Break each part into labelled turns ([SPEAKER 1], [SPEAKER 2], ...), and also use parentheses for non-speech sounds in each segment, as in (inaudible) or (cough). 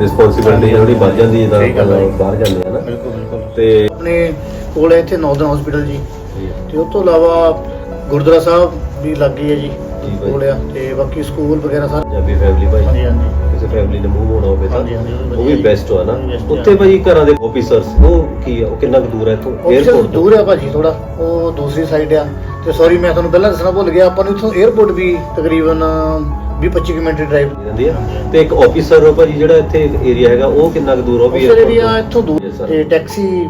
[SPEAKER 1] Responsibility ਜਿਹੜੀ ਵੱਧ ਜਾਂਦੀ ਹੈ
[SPEAKER 2] ਸਹੀ ਗੱਲ
[SPEAKER 1] ਤਾਂ
[SPEAKER 2] ਹੈ।
[SPEAKER 1] ਬਾਹਰ ਜਾਂਦੇ ਆ ਨਾ।
[SPEAKER 2] ਬਿਲਕੁਲ ਬਿਲਕੁਲ।
[SPEAKER 1] ਤੇ
[SPEAKER 2] ਆਪਣੇ ਕੋਲ ਹੈ ਇੱਥੇ ਨਾਰਦਰਨ ਹਸਪੀਟਲ ਜੀ। ਤੇ ਉਸ ਤੋਂ ਇਲਾਵਾ ਗੁਰਦੁਆਰਾ ਸਾਹਿਬ ਵੀ ਲੱਗੇ ਹੈ ਜੀ
[SPEAKER 1] ਜੀ। ਭਾਈ।
[SPEAKER 2] ਕੋਲ ਆ। ਤੇ ਬਾਕੀ ਸਕੂਲ ਵਗੈਰਾ ਸਾਰੇ
[SPEAKER 1] ਪੰਜਾਬੀ ਫੈਮਿਲੀ ਭਾਈ।
[SPEAKER 2] ਹਾਂਜੀ ਹਾਂਜੀ।
[SPEAKER 1] ਕਿਸੇ ਫੈਮਿਲੀ ਨੇ ਮੂਵ ਹੋਣਾ ਹੋਵੇ ਤਾਂ।
[SPEAKER 2] ਹਾਂਜੀ, ਹਾਂਜੀ, ਉਹ ਵੀ
[SPEAKER 1] ਉਹ ਵੀ
[SPEAKER 2] ਵਧੀਆ
[SPEAKER 1] ਬੈਸਟ ਹੋਆ ਨਾ।
[SPEAKER 2] ਉਹ ਵੀ best
[SPEAKER 1] ਉੱਥੇ
[SPEAKER 2] ਆ।
[SPEAKER 1] ਭਾਈ ਘਰਾਂ ਦੇ ਆਫੀਸਰਸ ਉਹ ਕੀ ਆ? ਉਹ ਕਿੰਨਾ ਕੁ ਦੂਰ ਹੈ ਇੱਥੋਂ?
[SPEAKER 2] ਆਫਿਸ
[SPEAKER 1] Airport ਤੋਂ?
[SPEAKER 2] ਦੂਰ ਆ ਭਾਜੀ ਥੋੜਾ ਉਹ ਦੂਸਰੀ ਸਾਈਡ ਆ। ਤੇ ਸੌਰੀ ਮੈਂ ਤੁਹਾਨੂੰ ਪਹਿਲਾਂ ਦੱਸਣਾ ਭੁੱਲ ਗਿਆ। ਆਪਾਂ ਨੂੰ ਇੱਥੋਂ 에어ਪੋਰਟ ਵੀ ਤਕਰੀਬਨ 20-25 ਮਿੰਟ ਦੀ ਡਰਾਈਵ
[SPEAKER 1] ਜਾਂਦੀ ਹੈ ਤੇ ਇੱਕ ਆਫੀਸਰ ਭਾਜੀ ਜਿਹੜਾ ਇੱਥੇ ਏਰੀਆ ਹੈਗਾ ਉਹ ਕਿੰਨਾ ਕੁ ਦੂਰ ਉਹ ਵੀ airport
[SPEAKER 2] ਏਰੀਆ? ਇੱਥੋਂ ਦੂਰ।
[SPEAKER 1] Yes, sir.
[SPEAKER 2] ਤੇ ਟੈਕਸੀ